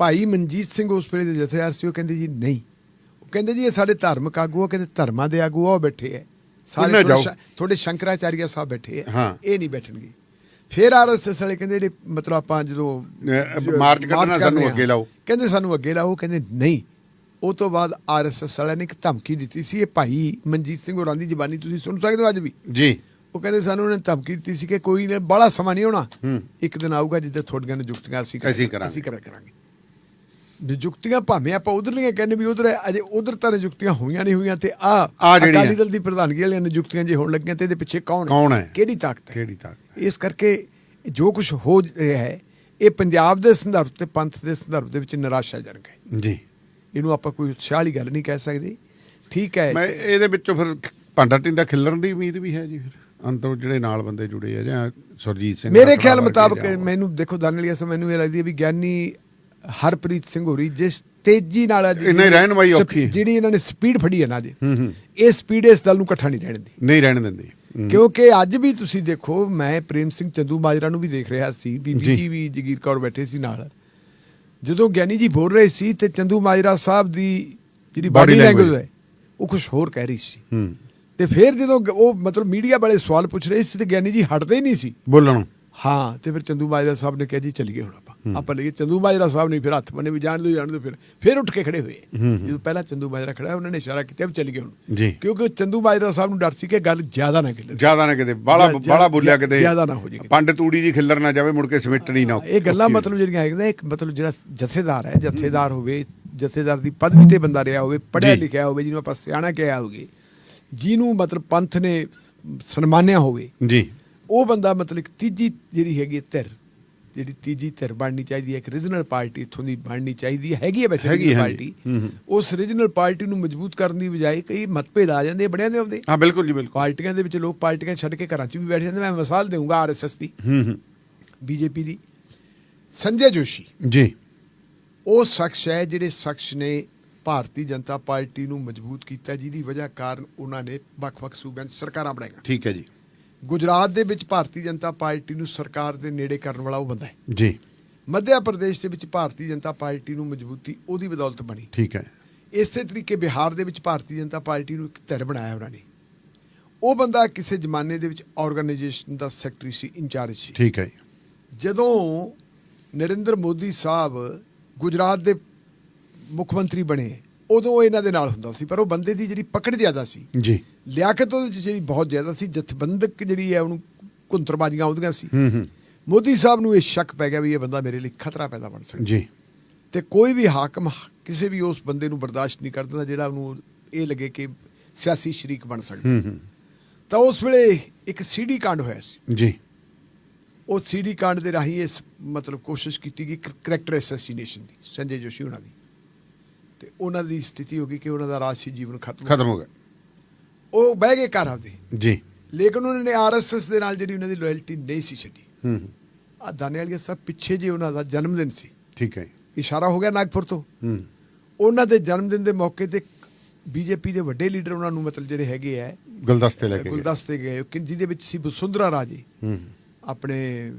[SPEAKER 2] ਭਾਈ ਮਨਜੀਤ ਸਿੰਘ ਉਸ ਵੇਲੇ ਦੇ ਜਥੇਦਾਰ ਸੀ ਉਹ ਕਹਿੰਦੇ ਜੀ ਨਹੀਂ। ਉਹ ਕਹਿੰਦੇ ਜੀ ਇਹ ਸਾਡੇ ਧਾਰਮਿਕ ਆਗੂ ਆ ਕਹਿੰਦੇ ਧਰਮਾਂ ਦੇ ਆਗੂ ਆ ਉਹ ਬੈਠੇ ਐ ਸਾਰੇ ਤੁਹਾਡੇ ਸ਼ੰਕਰਾਚਾਰੀਆ ਸਾਹਿਬ ਬੈਠੇ ਐ। ਇਹ ਨਹੀਂ ਬੈਠਣਗੇ। ਫਿਰ ਆਰਐਸਐਸ ਵਾਲੇ ਕਹਿੰਦੇ ਜਿਹੜੇ ਮਤਲਬ ਆਪਾਂ ਜਦੋਂ
[SPEAKER 1] ਮਾਰਚ
[SPEAKER 2] ਮਾਰਚ
[SPEAKER 1] ਸਾਨੂੰ ਅੱਗੇ ਲਾਓ।
[SPEAKER 2] ਕਹਿੰਦੇ ਸਾਨੂੰ ਅੱਗੇ ਲਾਓ ਕਹਿੰਦੇ ਨਹੀਂ। ਉਹ ਤੋਂ ਬਾਅਦ ਆਰਐਸਐਸ ਵਾਲਿਆਂ ਨੇ ਇੱਕ ਧਮਕੀ ਦਿੱਤੀ ਸੀ ਇਹ ਭਾਈ ਮਨਜੀਤ ਸਿੰਘ ਹੋਰਾਂ ਦੀ ਜ਼ਬਾਨੀ ਤੁਸੀਂ ਸੁਣ ਸਕਦੇ ਹੋ ਅੱਜ ਵੀ?
[SPEAKER 1] ਜੀ।
[SPEAKER 2] ਉਹ ਕਹਿੰਦੇ ਸਾਨੂੰ ਉਹਨੇ ਧਮਕੀ ਦਿੱਤੀ ਸੀ ਕਿ ਕੋਈ ਨੇ ਬੜਾ ਸਮਾਂ ਨਹੀਂ ਹੋਣਾ। ਇੱਕ ਦਿਨ ਆਊਗਾ ਜਿੱਥੇ ਤੁਹਾਡੀਆਂ ਨਿਯੁਕਤੀਆਂ ਅਸੀਂ
[SPEAKER 1] ਅਸੀਂ ਕਰਾਂਗੇ।
[SPEAKER 2] ਅਸੀਂ ਕਰਾਂਗੇ। ਨਿਯੁਕਤੀਆਂ ਭਾਵੇਂ ਆਪਾਂ ਉਧਰਲੀਆਂ ਕਹਿੰਦੇ ਵੀ ਉਧਰ ਅਜੇ ਉਧਰ ਤਾਂ ਨਿਯੁਕਤੀਆਂ ਹੋਈਆਂ ਨਹੀਂ ਹੋਈਆਂ ਤੇ ਆ। ਅਕਾਲੀ ਦਲ ਦੀ ਪ੍ਰਧਾਨਗੀ ਵਾਲੀਆਂ ਨਿਯੁਕਤੀਆਂ ਜੇ ਹੋਣ ਲੱਗੀਆਂ ਤੇ ਇਹਦੇ ਪਿੱਛੇ ਕੌਣ ਹੈ?
[SPEAKER 1] ਕੌਣ ਹੈ?
[SPEAKER 2] ਕਿਹੜੀ ਤਾਕਤ ਹੈ?
[SPEAKER 1] ਕਿਹੜੀ ਤਾਕਤ
[SPEAKER 2] ਇਸ ਕਰਕੇ ਜੋ ਕੁਝ ਹੋ ਰਿਹਾ ਹੈ ਇਹ ਪੰਜਾਬ ਦੇ ਸੰਦਰਭ ਤੇ ਪੰਥ ਦੇ ਸੰਦਰਭ ਦੇ ਵਿੱਚ ਨਿਰਾਸ਼ਾਜਨਕ ਹੈ।
[SPEAKER 1] ਜੀ।
[SPEAKER 2] ਇਹਨੂੰ ਆਪਾਂ ਕੋਈ ਉਤਸ਼ਾਹ ਵਾਲੀ ਗੱਲ ਨਹੀਂ ਕਹਿ ਸਕਦੇ। ਠੀਕ ਹੈ।
[SPEAKER 1] ਮੈਂ ਇਹਦੇ ਵਿੱਚੋਂ ਫਿਰ ਭਾਂਡਾ ਟਿੰਡਾ ਖਿਲਰਨ ਦੀ ਉਮੀਦ ਵੀ ਹੈ ਜੀ ਫਿਰ। ਅੰਦਰੋਂ ਜਿਹੜੇ ਨਾਲ ਬੰਦੇ ਜੁੜੇ ਆ ਜਾਂ ਸੁਰਜੀਤ ਸਿੰਘ
[SPEAKER 2] ਮੇਰੇ ਖਿਆਲ ਮੁਤਾਬਕ ਮੈਨੂੰ ਦੇਖੋ ਦਾਨਲੀਆ ਸੇ ਮੈਨੂੰ ਇਹ ਲੱਗਦੀ ਹੈ ਵੀ ਗਿਆਨੀ ਹਰਪ੍ਰੀਤ ਸਿੰਘ ਹੋਰੀ ਜਿਸ ਤੇਜ਼ੀ ਨਾਲ ਅੱਜ
[SPEAKER 1] ਇਹਨਾਂ ਰਹਿਨੁਮਾਈ
[SPEAKER 2] ਸਪ-
[SPEAKER 1] ਔਖੀ।
[SPEAKER 2] ਜਿਹੜੀ ਇਹਨਾਂ ਨੇ ਸਪੀਡ ਫੜੀ ਹੈ ਨਾ ਜੀ
[SPEAKER 1] ਹੂੰ ਹੂੰ।
[SPEAKER 2] ਇਹ ਸਪੀਡ ਇਸ ਦਲ ਨੂੰ ਇਕੱਠਾ ਨਹੀਂ ਰਹਿਣ ਦਿੰਦੀ।
[SPEAKER 1] ਨਹੀਂ ਰਹਿਣ ਦਿੰਦੇ।
[SPEAKER 2] ਕਿਉਂਕਿ ਅੱਜ ਵੀ ਤੁਸੀਂ ਦੇਖੋ ਮੈਂ ਪ੍ਰੇਮ ਸਿੰਘ ਚੰਦੂ ਮਾਜਰਾ ਨੂੰ ਵੀ ਦੇਖ ਰਿਹਾ ਸੀ ਬੀਬੀ।
[SPEAKER 1] ਜੀ
[SPEAKER 2] ਵੀ ਜਗੀਰ ਕੌਰ ਬੈਠੇ ਸੀ ਨਾਲ। ਜਦੋਂ ਗਿਆਨੀ ਜੀ ਬੋਲ ਰਹੇ ਸੀ ਤੇ ਚੰਦੂ ਮਾਜਰਾ ਸਾਹਿਬ ਦੀ ਜਿਹੜੀ ਬਾਡੀ ਲੈਂਗੁਏਜ ਹੈ ਉਹ ਕੁਝ ਹੋਰ ਕਹਿ ਰਹੀ ਸੀ।
[SPEAKER 1] ਹੂੰ।
[SPEAKER 2] ਤੇ ਫਿਰ ਜਦੋਂ ਉਹ ਮਤਲਬ ਮੀਡੀਆ ਵਾਲੇ ਸਵਾਲ ਪੁੱਛ ਰਹੇ ਸੀ ਤੇ ਗਿਆਨੀ ਜੀ ਹਟਦੇ ਹੀ ਨਹੀਂ ਸੀ।
[SPEAKER 1] ਬੋਲਣ।
[SPEAKER 2] ਹਾਂ ਤੇ ਫਿਰ ਚੰਦੂ ਮਾਜਰਾ ਸਾਹਿਬ ਨੇ ਕਿਹਾ ਜੀ ਚੱਲੀਏ ਹੁਣ ਆਪਾਂ। ਆਪਾਂ ਲਈਏ ਚੰਦੂ ਮਾਜਰਾ ਸਾਹਿਬ ਨੇ ਫਿਰ ਹੱਥ ਬੰਨੇ ਵੀ ਜਾਣ ਦਿਓ ਜਾਣ ਦਿਓ ਫਿਰ ਫਿਰ ਉੱਠ ਕੇ ਖੜੇ ਹੋਏ। ਜਦੋਂ ਪਹਿਲਾਂ ਚੰਦੂ ਮਾਜਰਾ ਖੜਾ ਉਹਨਾਂ ਨੇ ਇਸ਼ਾਰਾ ਕੀਤਾ ਵੀ ਚੱਲੀਏ ਹੁਣ। ਕਿਉਂਕਿ ਚੰਦੂ ਮਾਜਰਾ ਸਾਹਿਬ ਨੂੰ ਡਰ ਸੀ ਕਿ ਗੱਲ ਜ਼ਿਆਦਾ ਨਾ ਖਿਲਰ
[SPEAKER 1] ਜ਼ਿਆਦਾ ਨਾ ਕਿਤੇ ਬਾਲਾ ਬਾਲਾ ਬੋਲਿਆ ਕਿਤੇ
[SPEAKER 2] ਜ਼ਿਆਦਾ ਨਾ ਹੋ ਜੇ ਕਿਤੇ।
[SPEAKER 1] ਪੰਡ ਤੂੜੀ ਜੀ ਖਿੱਲਰ ਨਾ ਜਾਵੇ ਮੁੜ ਕੇ ਸਮਿਟਣੀ ਨਾ
[SPEAKER 2] ਇਹ ਗੱਲਾਂ ਮਤਲਬ ਜਿਹੜੀਆਂ ਹੈਗੀਆਂ ਇੱਕ ਮਤਲਬ ਜਿਹੜਾ ਜਥੇਦਾਰ ਹੈ ਜਥੇਦਾਰ ਹੋਵੇ ਜਥੇਦਾਰ ਦੀ ਪਦਵੀ ਤੇ ਬੰਦਾ ਰਿਹਾ ਹੋਵੇ ਪੜ੍ਹਿਆ। ਲਿਖਿਆ ਹੋਵੇ ਜਿਹਨੂੰ ਆਪਾਂ ਸਿਆਣਾ ਕਿਹਾ ਹੋਵੇ ਜਿਹਨੂੰ ਮਤਲਬ ਪੰਥ ਨੇ ਸਨਮਾਨਿਆ ਹੋਵੇ
[SPEAKER 1] ਜੀ।
[SPEAKER 2] ਉਹ ਬੰਦਾ ਮਤਲਬ ਤੀਜੀ ਜਿਹੜੀ ਹੈਗੀ ਧਿਰ ਜਿਹੜੀ ਤੀਜੀ ਧਿਰ ਬਣਨੀ ਚਾਹੀਦੀ ਹੈ ਇੱਕ ਰੀਜਨਲ ਪਾਰਟੀ ਇੱਥੋਂ ਦੀ ਬਣਨੀ ਚਾਹੀਦੀ ਹੈ ਹੈਗੀ ਹੈ ਵੈਸੇ
[SPEAKER 1] ਹੈਗੀ
[SPEAKER 2] ਪਾਰਟੀ। ਉਸ ਰੀਜਨਲ ਪਾਰਟੀ ਨੂੰ ਮਜ਼ਬੂਤ ਕਰਨ ਦੀ ਬਜਾਏ ਕਈ ਮਤਭੇਦ ਆ ਜਾਂਦੇ ਬੜਿਆਂ ਦੇ ਆਉਂਦੇ।
[SPEAKER 1] ਹਾਂ ਬਿਲਕੁਲ ਜੀ ਬਿਲਕੁਲ।
[SPEAKER 2] ਪਾਰਟੀਆਂ ਦੇ ਵਿੱਚ ਲੋਕ ਪਾਰਟੀਆਂ ਛੱਡ ਕੇ ਘਰਾਂ 'ਚ ਵੀ ਬੈਠ ਜਾਂਦੇ ਮੈਂ ਮਿਸਾਲ ਦੇਵਾਂਗਾ ਆਰਐਸਐਸ ਦੀ ਬੀਜੇਪੀ ਦੀ। ਸੰਜੇ ਜੋਸ਼ੀ।
[SPEAKER 1] ਜੀ।
[SPEAKER 2] ਉਹ ਸ਼ਖਸ ਹੈ ਜਿਹੜੇ ਸ਼ਖਸ ਨੇ ਭਾਰਤੀ ਜਨਤਾ ਪਾਰਟੀ ਨੂੰ ਮਜ਼ਬੂਤ ਕੀਤਾ ਜਿਹਦੀ ਵਜ੍ਹਾ ਕਾਰਨ ਉਹਨਾਂ ਨੇ ਵੱਖ-ਵੱਖ ਸੂਬਿਆਂ 'ਚ ਸਰਕਾਰਾਂ ਬਣਾਈਆਂ।
[SPEAKER 1] ਠੀਕ ਹੈ ਜੀ।
[SPEAKER 2] ਗੁਜਰਾਤ ਦੇ ਵਿੱਚ ਭਾਰਤੀ ਜਨਤਾ ਪਾਰਟੀ ਨੂੰ ਸਰਕਾਰ ਦੇ ਨੇੜੇ ਕਰਨ ਵਾਲਾ ਉਹ ਬੰਦਾ ਹੈ।
[SPEAKER 1] ਜੀ।
[SPEAKER 2] ਮੱਧ ਪ੍ਰਦੇਸ਼ ਦੇ ਵਿੱਚ ਭਾਰਤੀ ਜਨਤਾ ਪਾਰਟੀ ਨੂੰ ਮਜ਼ਬੂਤੀ ਉਹਦੀ ਬਦੌਲਤ ਬਣੀ।
[SPEAKER 1] ਠੀਕ ਹੈ।
[SPEAKER 2] ਇਸੇ ਤਰੀਕੇ ਬਿਹਾਰ ਦੇ ਵਿੱਚ ਭਾਰਤੀ ਜਨਤਾ ਪਾਰਟੀ ਨੂੰ ਇੱਕ ਧਿਰ ਬਣਾਇਆ ਉਹਨਾਂ ਨੇ। ਉਹ ਬੰਦਾ ਕਿਸੇ ਜ਼ਮਾਨੇ ਦੇ ਵਿੱਚ ਆਰਗੇਨਾਈਜੇਸ਼ਨ ਦਾ ਸੈਕਟਰੀ ਸੀ ਇੰਚਾਰਜ ਸੀ।
[SPEAKER 1] ਠੀਕ ਹੈ
[SPEAKER 2] ਜਦੋਂ ਨਰਿੰਦਰ ਮੋਦੀ ਸਾਹਿਬ ਗੁਜਰਾਤ ਦੇ ਮੁੱਖ ਮੰਤਰੀ ਬਣੇ ਉਦੋਂ ਇਹਨਾਂ ਦੇ ਨਾਲ ਹੁੰਦਾ ਸੀ ਪਰ ਉਹ ਬੰਦੇ ਦੀ ਜਿਹੜੀ ਪਕੜ ਜ਼ਿਆਦਾ ਸੀ।
[SPEAKER 1] ਜੀ।
[SPEAKER 2] ਲਿਆਕਤ ਉਹਦੇ 'ਚ ਜਿਹੜੀ ਬਹੁਤ ਜ਼ਿਆਦਾ ਸੀ ਜਥੇਬੰਦਕ ਜਿਹੜੀ ਹੈ ਉਹਨੂੰ ਕੁੰਤਰਬਾਜ਼ੀਆਂ ਆਉਂਦੀਆਂ ਸੀ।
[SPEAKER 1] ਹੂੰ ਹੂੰ।
[SPEAKER 2] ਮੋਦੀ ਸਾਹਿਬ ਨੂੰ ਇਹ ਸ਼ੱਕ ਪੈ ਗਿਆ ਵੀ ਇਹ ਬੰਦਾ ਮੇਰੇ ਲਈ ਖਤਰਾ ਪੈਦਾ ਬਣ ਸਕਦਾ।
[SPEAKER 1] ਜੀ।
[SPEAKER 2] ਤੇ ਕੋਈ ਵੀ ਹਾਕਮ ਕਿਸੇ ਵੀ ਉਸ ਬੰਦੇ ਨੂੰ ਬਰਦਾਸ਼ਤ ਨਹੀਂ ਕਰਦਾ ਜਿਹੜਾ ਉਹਨੂੰ ਇਹ ਲੱਗੇ ਕਿ ਸਿਆਸੀ ਸ਼ਰੀਕ ਬਣ ਸਕਦਾ।
[SPEAKER 1] ਹੂੰ ਹੂੰ।
[SPEAKER 2] ਤਾਂ ਉਸ ਵੇਲੇ ਇੱਕ ਸੀਡੀ ਕਾਂਡ ਹੋਇਆ ਸੀ।
[SPEAKER 1] ਜੀ।
[SPEAKER 2] ਉਹ ਸੀਡੀ ਕਾਂਡ ਦੇ ਰਾਹੀਂ ਇਸ ਮਤਲਬ ਕੋਸ਼ਿਸ਼ ਕੀਤੀ ਗਈ ਕਰੈਕਟਰ ਐਸੈਸੀਨੇਸ਼ਨ ਦੀ ਸੰਜੇ ਜੋਸ਼ੀ ਉਹਨਾਂ ਦੀ। ਤੇ ਉਹਨਾਂ ਦੀ ਸਥਿਤੀ ਹੋ ਗਈ ਕਿ ਉਹਨਾਂ ਦਾ ਰਾਜਸੀ ਜੀਵਨ ਖਤਮ
[SPEAKER 1] ਖਤਮ ਹੋ ਗਿਆ।
[SPEAKER 2] ਉਹ ਬਹਿ ਗਏ ਘਰ ਆਪਦੇ।
[SPEAKER 1] ਜੀ।
[SPEAKER 2] ਲੇਕਿਨ ਉਹਨਾਂ ਨੇ ਆਰਐਸਐਸ ਦੇ ਨਾਲ ਜਿਹੜੀ ਉਹਨਾਂ ਦੀ ਲਾਇਲਟੀ ਨਹੀਂ ਸੀ ਛੱਡੀ।
[SPEAKER 1] ਹੂੰ
[SPEAKER 2] ਆ ਦਾਨੇ ਵਾਲੀਆ ਸਾਹਿਬ ਪਿੱਛੇ ਜੇ ਉਹਨਾਂ ਦਾ ਜਨਮ ਦਿਨ ਸੀ।
[SPEAKER 1] ਠੀਕ ਹੈ
[SPEAKER 2] ਇਸ਼ਾਰਾ ਹੋ ਗਿਆ ਨਾਗਪੁਰ ਤੋਂ।
[SPEAKER 1] ਹੂੰ।
[SPEAKER 2] ਉਹਨਾਂ ਦੇ ਜਨਮ ਦਿਨ ਦੇ ਮੌਕੇ ਤੇ ਬੀਜੇਪੀ ਦੇ ਵੱਡੇ ਲੀਡਰ ਉਹਨਾਂ ਨੂੰ ਮਤਲਬ ਜਿਹੜੇ ਹੈਗੇ ਆ
[SPEAKER 1] ਗੁਲਦਸਤੇ ਲੈ ਕੇ।
[SPEAKER 2] ਗੁਲਦਸਤੇ ਗਏ। ਕਿ ਜਿਹਦੇ ਵਿੱਚ ਸੀ ਬਸੁੰਧਰਾ ਰਾਜੇ।
[SPEAKER 1] ਹੂੰ।
[SPEAKER 2] ਆਪਣੇ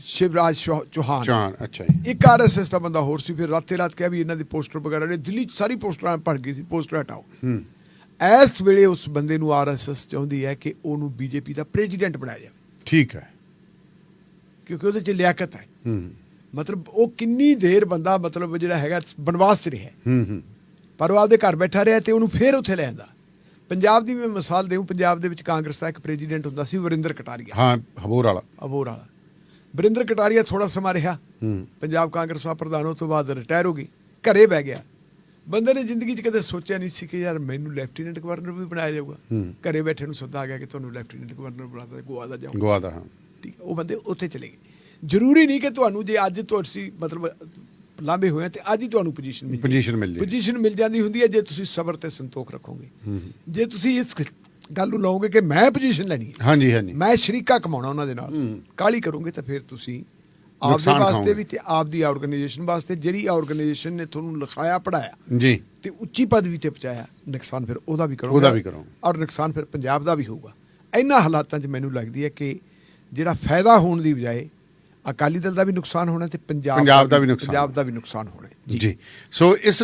[SPEAKER 2] ਸ਼ਿਵਰਾਜ ਚੌਹਾਨ।
[SPEAKER 1] ਚਾਨ ਅੱਛਾ ਜੀ।
[SPEAKER 2] ਇੱਕ ਆਰਐਸਐਸ ਦਾ ਬੰਦਾ ਹੋਰ ਸੀ ਫਿਰ ਰਾਤੇ ਰਾਤ ਕਿਹਾ ਵੀ ਇਹਨਾਂ ਦੀ ਪੋਸਟਰ ਵਗੈਰਾ ਨੇ ਦਿੱਲੀ 'ਚ ਸਾਰੀ ਪੋਸਟਰਾਂ ਭਰ ਗਈ ਸੀ ਪੋਸਟਰ ਹਟਾਓ।
[SPEAKER 1] ਹੂੰ।
[SPEAKER 2] ਇਸ ਵੇਲੇ ਉਸ ਬੰਦੇ ਨੂੰ ਆਰਐਸਐਸ ਚਾਹੁੰਦੀ ਹੈ ਕਿ ਉਹਨੂੰ ਬੀਜੇਪੀ ਦਾ ਪ੍ਰੈਜ਼ੀਡੈਂਟ ਬਣਾਇਆ ਜਾਵੇ।
[SPEAKER 1] ਠੀਕ ਹੈ।
[SPEAKER 2] ਕਿਉਂਕਿ ਉਹਦੇ 'ਚ ਲਿਆਕਤ ਹੈ।
[SPEAKER 1] ਹੂੰ।
[SPEAKER 2] ਮਤਲਬ ਉਹ ਕਿੰਨੀ ਦੇਰ ਬੰਦਾ ਮਤਲਬ ਜਿਹੜਾ ਹੈਗਾ ਬਨਵਾਸ 'ਚ ਰਿਹਾ
[SPEAKER 1] ਹੂੰ। ਹੂੰ
[SPEAKER 2] ਪਰ ਉਹ ਆਪਦੇ ਘਰ ਬੈਠਾ ਰਿਹਾ ਤੇ ਉਹਨੂੰ ਫੇਰ ਉੱਥੇ ਲੈ ਆਂਦਾ। ਪੰਜਾਬ ਦੀ ਮੈਂ ਮਿਸਾਲ ਦੇਵਾਂ ਪੰਜਾਬ ਦੇ ਵਿੱਚ ਕਾਂਗਰਸ ਦਾ ਇੱਕ ਪ੍ਰੈਜ਼ੀਡੈਂਟ ਹੁੰਦਾ ਸੀ ਵਰਿੰਦਰ ਕਟਾਰੀਆ।
[SPEAKER 1] ਹਾਂ ਹਬੋਰ ਵਾਲਾ।
[SPEAKER 2] ਅਬੋਰ ਵਾਲਾ। ਵਰਿੰਦਰ ਕਟਾਰੀਆ ਥੋੜਾ ਸਮਾਂ ਰਿਹਾ। ਪੰਜਾਬ ਕਾਂਗਰਸ ਦਾ ਪ੍ਰਧਾਨ ਉਸ ਤੋਂ ਬਾਅਦ ਰਿਟਾਇਰ ਹੋ ਗਈ। ਘਰੇ ਬਹਿ ਗਿਆ। ਬੰਦੇ ਨੇ ਜ਼ਿੰਦਗੀ 'ਚ ਕਦੇ ਸੋਚਿਆ ਨਹੀਂ ਸੀ ਕਿ ਯਾਰ ਮੈਨੂੰ ਲੈਫਟੀਨੈਂਟ ਗਵਰਨਰ ਵੀ ਬਣਾਇਆ ਜਾਊਗਾ। ਘਰੇ ਬੈਠੇ ਨੂੰ ਸੱਦਾ ਆ ਗਿਆ ਕਿ ਤੁਹਾਨੂੰ ਲੈਫਟੀਨੈਂਟ ਗਵਰਨਰ ਬਣਾਤਾ ਗੋਆ ਦਾ ਜਾਓ
[SPEAKER 1] ਗੋਆ ਦਾ ਹਾਂ।
[SPEAKER 2] ਠੀਕ ਉਹ ਬੰਦੇ ਉੱਥੇ ਚਲੇ ਗਏ। ਜ਼ਰੂਰੀ ਨਹੀਂ ਕਿ ਤੁਹਾਨੂੰ ਜੇ ਅੱਜ ਤੁਸੀਂ ਮਤਲਬ ਲਾਂਬੇ ਹੋਏ ਤੇ ਅੱਜ ਹੀ ਤੁਹਾਨੂੰ ਪੋਜੀਸ਼ਨ ਮਿਲ
[SPEAKER 1] ਪੋਜੀਸ਼ਨ ਮਿਲ ਜੇ
[SPEAKER 2] ਪੋਜੀਸ਼ਨ ਮਿਲ ਜਾਂਦੀ ਹੁੰਦੀ ਹੈ ਜੇ ਤੁਸੀਂ ਸਬਰ ਤੇ ਸੰਤੋਖ ਰੱਖੋਗੇ। ਜੇ ਤੁਸੀਂ ਇਸ ਗੱਲ ਨੂੰ ਲਓਗੇ ਕਿ ਮੈਂ ਪੋਜੀਸ਼ਨ ਲੈਣੀ ਹੈ
[SPEAKER 1] ਹਾਂਜੀ ਹਾਂਜੀ
[SPEAKER 2] ਮੈਂ ਸ਼ਰੀਕਾ ਕਮਾਉਣਾ ਉਹਨਾਂ ਦੇ ਨਾਲ। ਕਾਲੀ ਕਰੋਗੇ ਤਾਂ ਫਿਰ ਤੁਸੀਂ ਆਪਦੇ ਵਾਸਤੇ। ਵੀ ਤੇ ਆਪਦੀ ਆਰਗੇਨਾਈਜੇਸ਼ਨ ਵਾਸਤੇ ਜਿਹੜੀ ਆਰਗੇਨਾਈਜੇਸ਼ਨ ਨੇ ਤੁਹਾਨੂੰ ਲਿਖਾਇਆ ਪੜਾਇਆ
[SPEAKER 1] ਜੀ
[SPEAKER 2] ਤੇ ਉੱਚੀ ਪਦਵੀ ਤੇ ਪਹੁੰਚਾਇਆ ਨੁਕਸਾਨ ਫਿਰ ਉਹਦਾ ਵੀ ਕਰੋਗੇ
[SPEAKER 1] ਉਹਦਾ ਵੀ ਕਰੋ।
[SPEAKER 2] ਔਰ ਨੁਕਸਾਨ ਫਿਰ ਪੰਜਾਬ ਦਾ ਵੀ ਹੋਊਗਾ ਇਹਨਾਂ ਹਾਲਾਤਾਂ 'ਚ ਮੈਨੂੰ ਲੱਗਦੀ ਹੈ ਕਿ ਜਿਹੜਾ ਫਾਇਦਾ ਹੋਣ ਦੀ ਬਜਾਏ ਅਕਾਲੀ ਦਲ ਦਾ ਵੀ ਨੁਕਸਾਨ ਹੋਣਾ ਤੇ ਪੰਜਾਬ
[SPEAKER 1] ਦਾ ਵੀ ਨੁਕਸਾਨ
[SPEAKER 2] ਪੰਜਾਬ ਦਾ ਵੀ ਨੁਕਸਾਨ ਹੋਣਾ।
[SPEAKER 1] ਜੀ ਸੋ ਇਸ